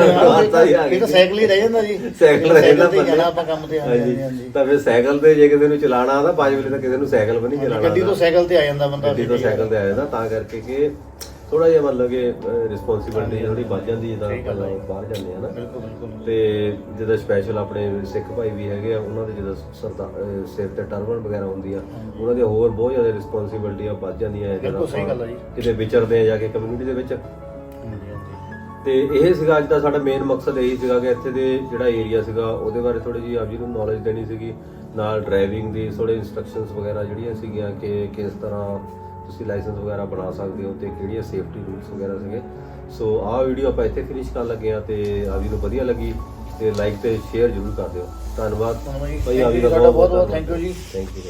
[SPEAKER 2] ਤਾਂ ਸਾਈਕਲ ਹੀ ਰਹਿ ਜਾਂਦਾ ਜੀ।
[SPEAKER 1] ਸਾਈਕਲ ਰਹਿੰਦਾ
[SPEAKER 2] ਤੇ ਹੀ ਜਾਣਾ ਆਪਾਂ ਕੰਮ ਤੇ ਹਾਂਜੀ।
[SPEAKER 1] ਹਾਂਜੀ
[SPEAKER 2] ਹਾਂਜੀ
[SPEAKER 1] ਤਾਂ ਫਿਰ ਸਾਈਕਲ ਤੇ ਜੇ ਕਿਸੇ ਨੂੰ ਚਲਾਣਾ ਆਦਾ ਪੰਜ ਵੇਲੇ ਤਾਂ ਕਿਸੇ ਨੂੰ ਸਾਈਕਲ ਵੀ ਨਹੀਂ ਚਲਾਣਾ
[SPEAKER 2] ਗੱਡੀ ਤੋਂ। ਸਾਈਕਲ ਤੇ ਆ ਜਾਂਦਾ ਬੰਦਾ
[SPEAKER 1] ਗੱਡੀ ਤੋਂ। ਸਾਈਕਲ ਤੇ ਆ ਜਾਂਦਾ ਤਾਂ ਕਰਕੇ ਕਿ ਥੋੜਾ ਜਿਹਾ ਮਤਲਬ ਕਿ ਰਿਸਪੌਂਸਿਬਿਲਟੀ ਥੋੜੀ ਵੱਧ ਜਾਂਦੀ ਹੈ ਜਦੋਂ
[SPEAKER 2] ਹੈ।
[SPEAKER 1] ਬਾਹਰ ਜਾਂਦੇ ਆ ਨਾ।
[SPEAKER 2] ਬਿਲਕੁਲ ਬਿਲਕੁਲ
[SPEAKER 1] ਤੇ ਜਿਹਦਾ ਸਪੈਸ਼ਲ ਆਪਣੇ ਸਿੱਖ ਭਾਈ ਵੀ ਹੈਗੇ ਆ ਉਹਨਾਂ ਦੇ ਜਿਹਦਾ ਸਰਦਾ ਅਹ ਸਿਰ ਤੇ ਟਰਬਨ ਵਗੈਰਾ ਹੁੰਦੀ ਆ ਉਹਨਾਂ ਦੇ ਹੋਰ ਬਹੁਤ ਜ਼ਿਆਦਾ ਰਿਸਪੌਂਸਿਬਿਲਟੀਆਂ ਵੱਧ ਜਾਂਦੀਆਂ ਜਦੋਂ
[SPEAKER 2] ਬਿਲਕੁਲ ਸਹੀ
[SPEAKER 1] ਆਪਾਂ
[SPEAKER 2] ਗੱਲ ਆ ਜੀ।
[SPEAKER 1] ਕਿਤੇ ਵਿਚਰਦੇ ਆ ਜਾ ਕੇ ਕਮਿਊਨਿਟੀ ਦੇ ਵਿੱਚ। ਤੇ ਇਹ ਸੀਗਾ ਅੱਜ ਦਾ ਸਾਡਾ ਮੇਨ ਮਕਸਦ ਇਹੀ ਸੀਗਾ ਕਿ ਇੱਥੇ ਦੇ ਜਿਹੜਾ ਏਰੀਆ ਸੀਗਾ ਉਹਦੇ ਬਾਰੇ ਥੋੜੀ ਜਿਹੀ ਆਪ ਜੀ ਨੂੰ ਨੌਲੇਜ ਦੇਣੀ ਸੀਗੀ। ਨਾਲ ਡਰਾਈਵਿੰਗ ਦੀ ਥੋੜੇ ਇਨਸਟਰਕਸ਼ਨਸ ਵਗੈਰਾ ਜਿਹੜੀਆਂ ਸੀਗੀਆਂ ਕਿ ਕਿਸ ਤਰ੍ਹਾਂ ਤੁਸੀਂ ਲਾਇਸੈਂਸ ਵਗੈਰਾ ਬਣਾ ਸਕਦੇ ਹੋ ਤੇ ਕਿਹੜੀਆਂ ਸੇਫਟੀ ਰੂਲਸ ਵਗੈਰਾ ਸੀਗੇ। ਸੋ ਆਹ ਵੀਡੀਓ ਆਪਾਂ ਇੱਥੇ ਫਿਨਿਸ਼ ਕਰਨ ਲੱਗੇ ਆ ਤੇ ਜੀ ਨੂੰ ਵਧੀਆ ਲੱਗੀ ਤੇ ਲਾਈਕ ਤੇ ਸ਼ੇਅਰ ਜ਼ਰੂਰ ਕਰ ਦਿਓ। ਧੰਨਵਾਦ। ਭਾਈ
[SPEAKER 2] you
[SPEAKER 1] ਦਾ
[SPEAKER 2] ਬਹੁਤ ਬਹੁਤ thank you ਜੀ।
[SPEAKER 1] Thank you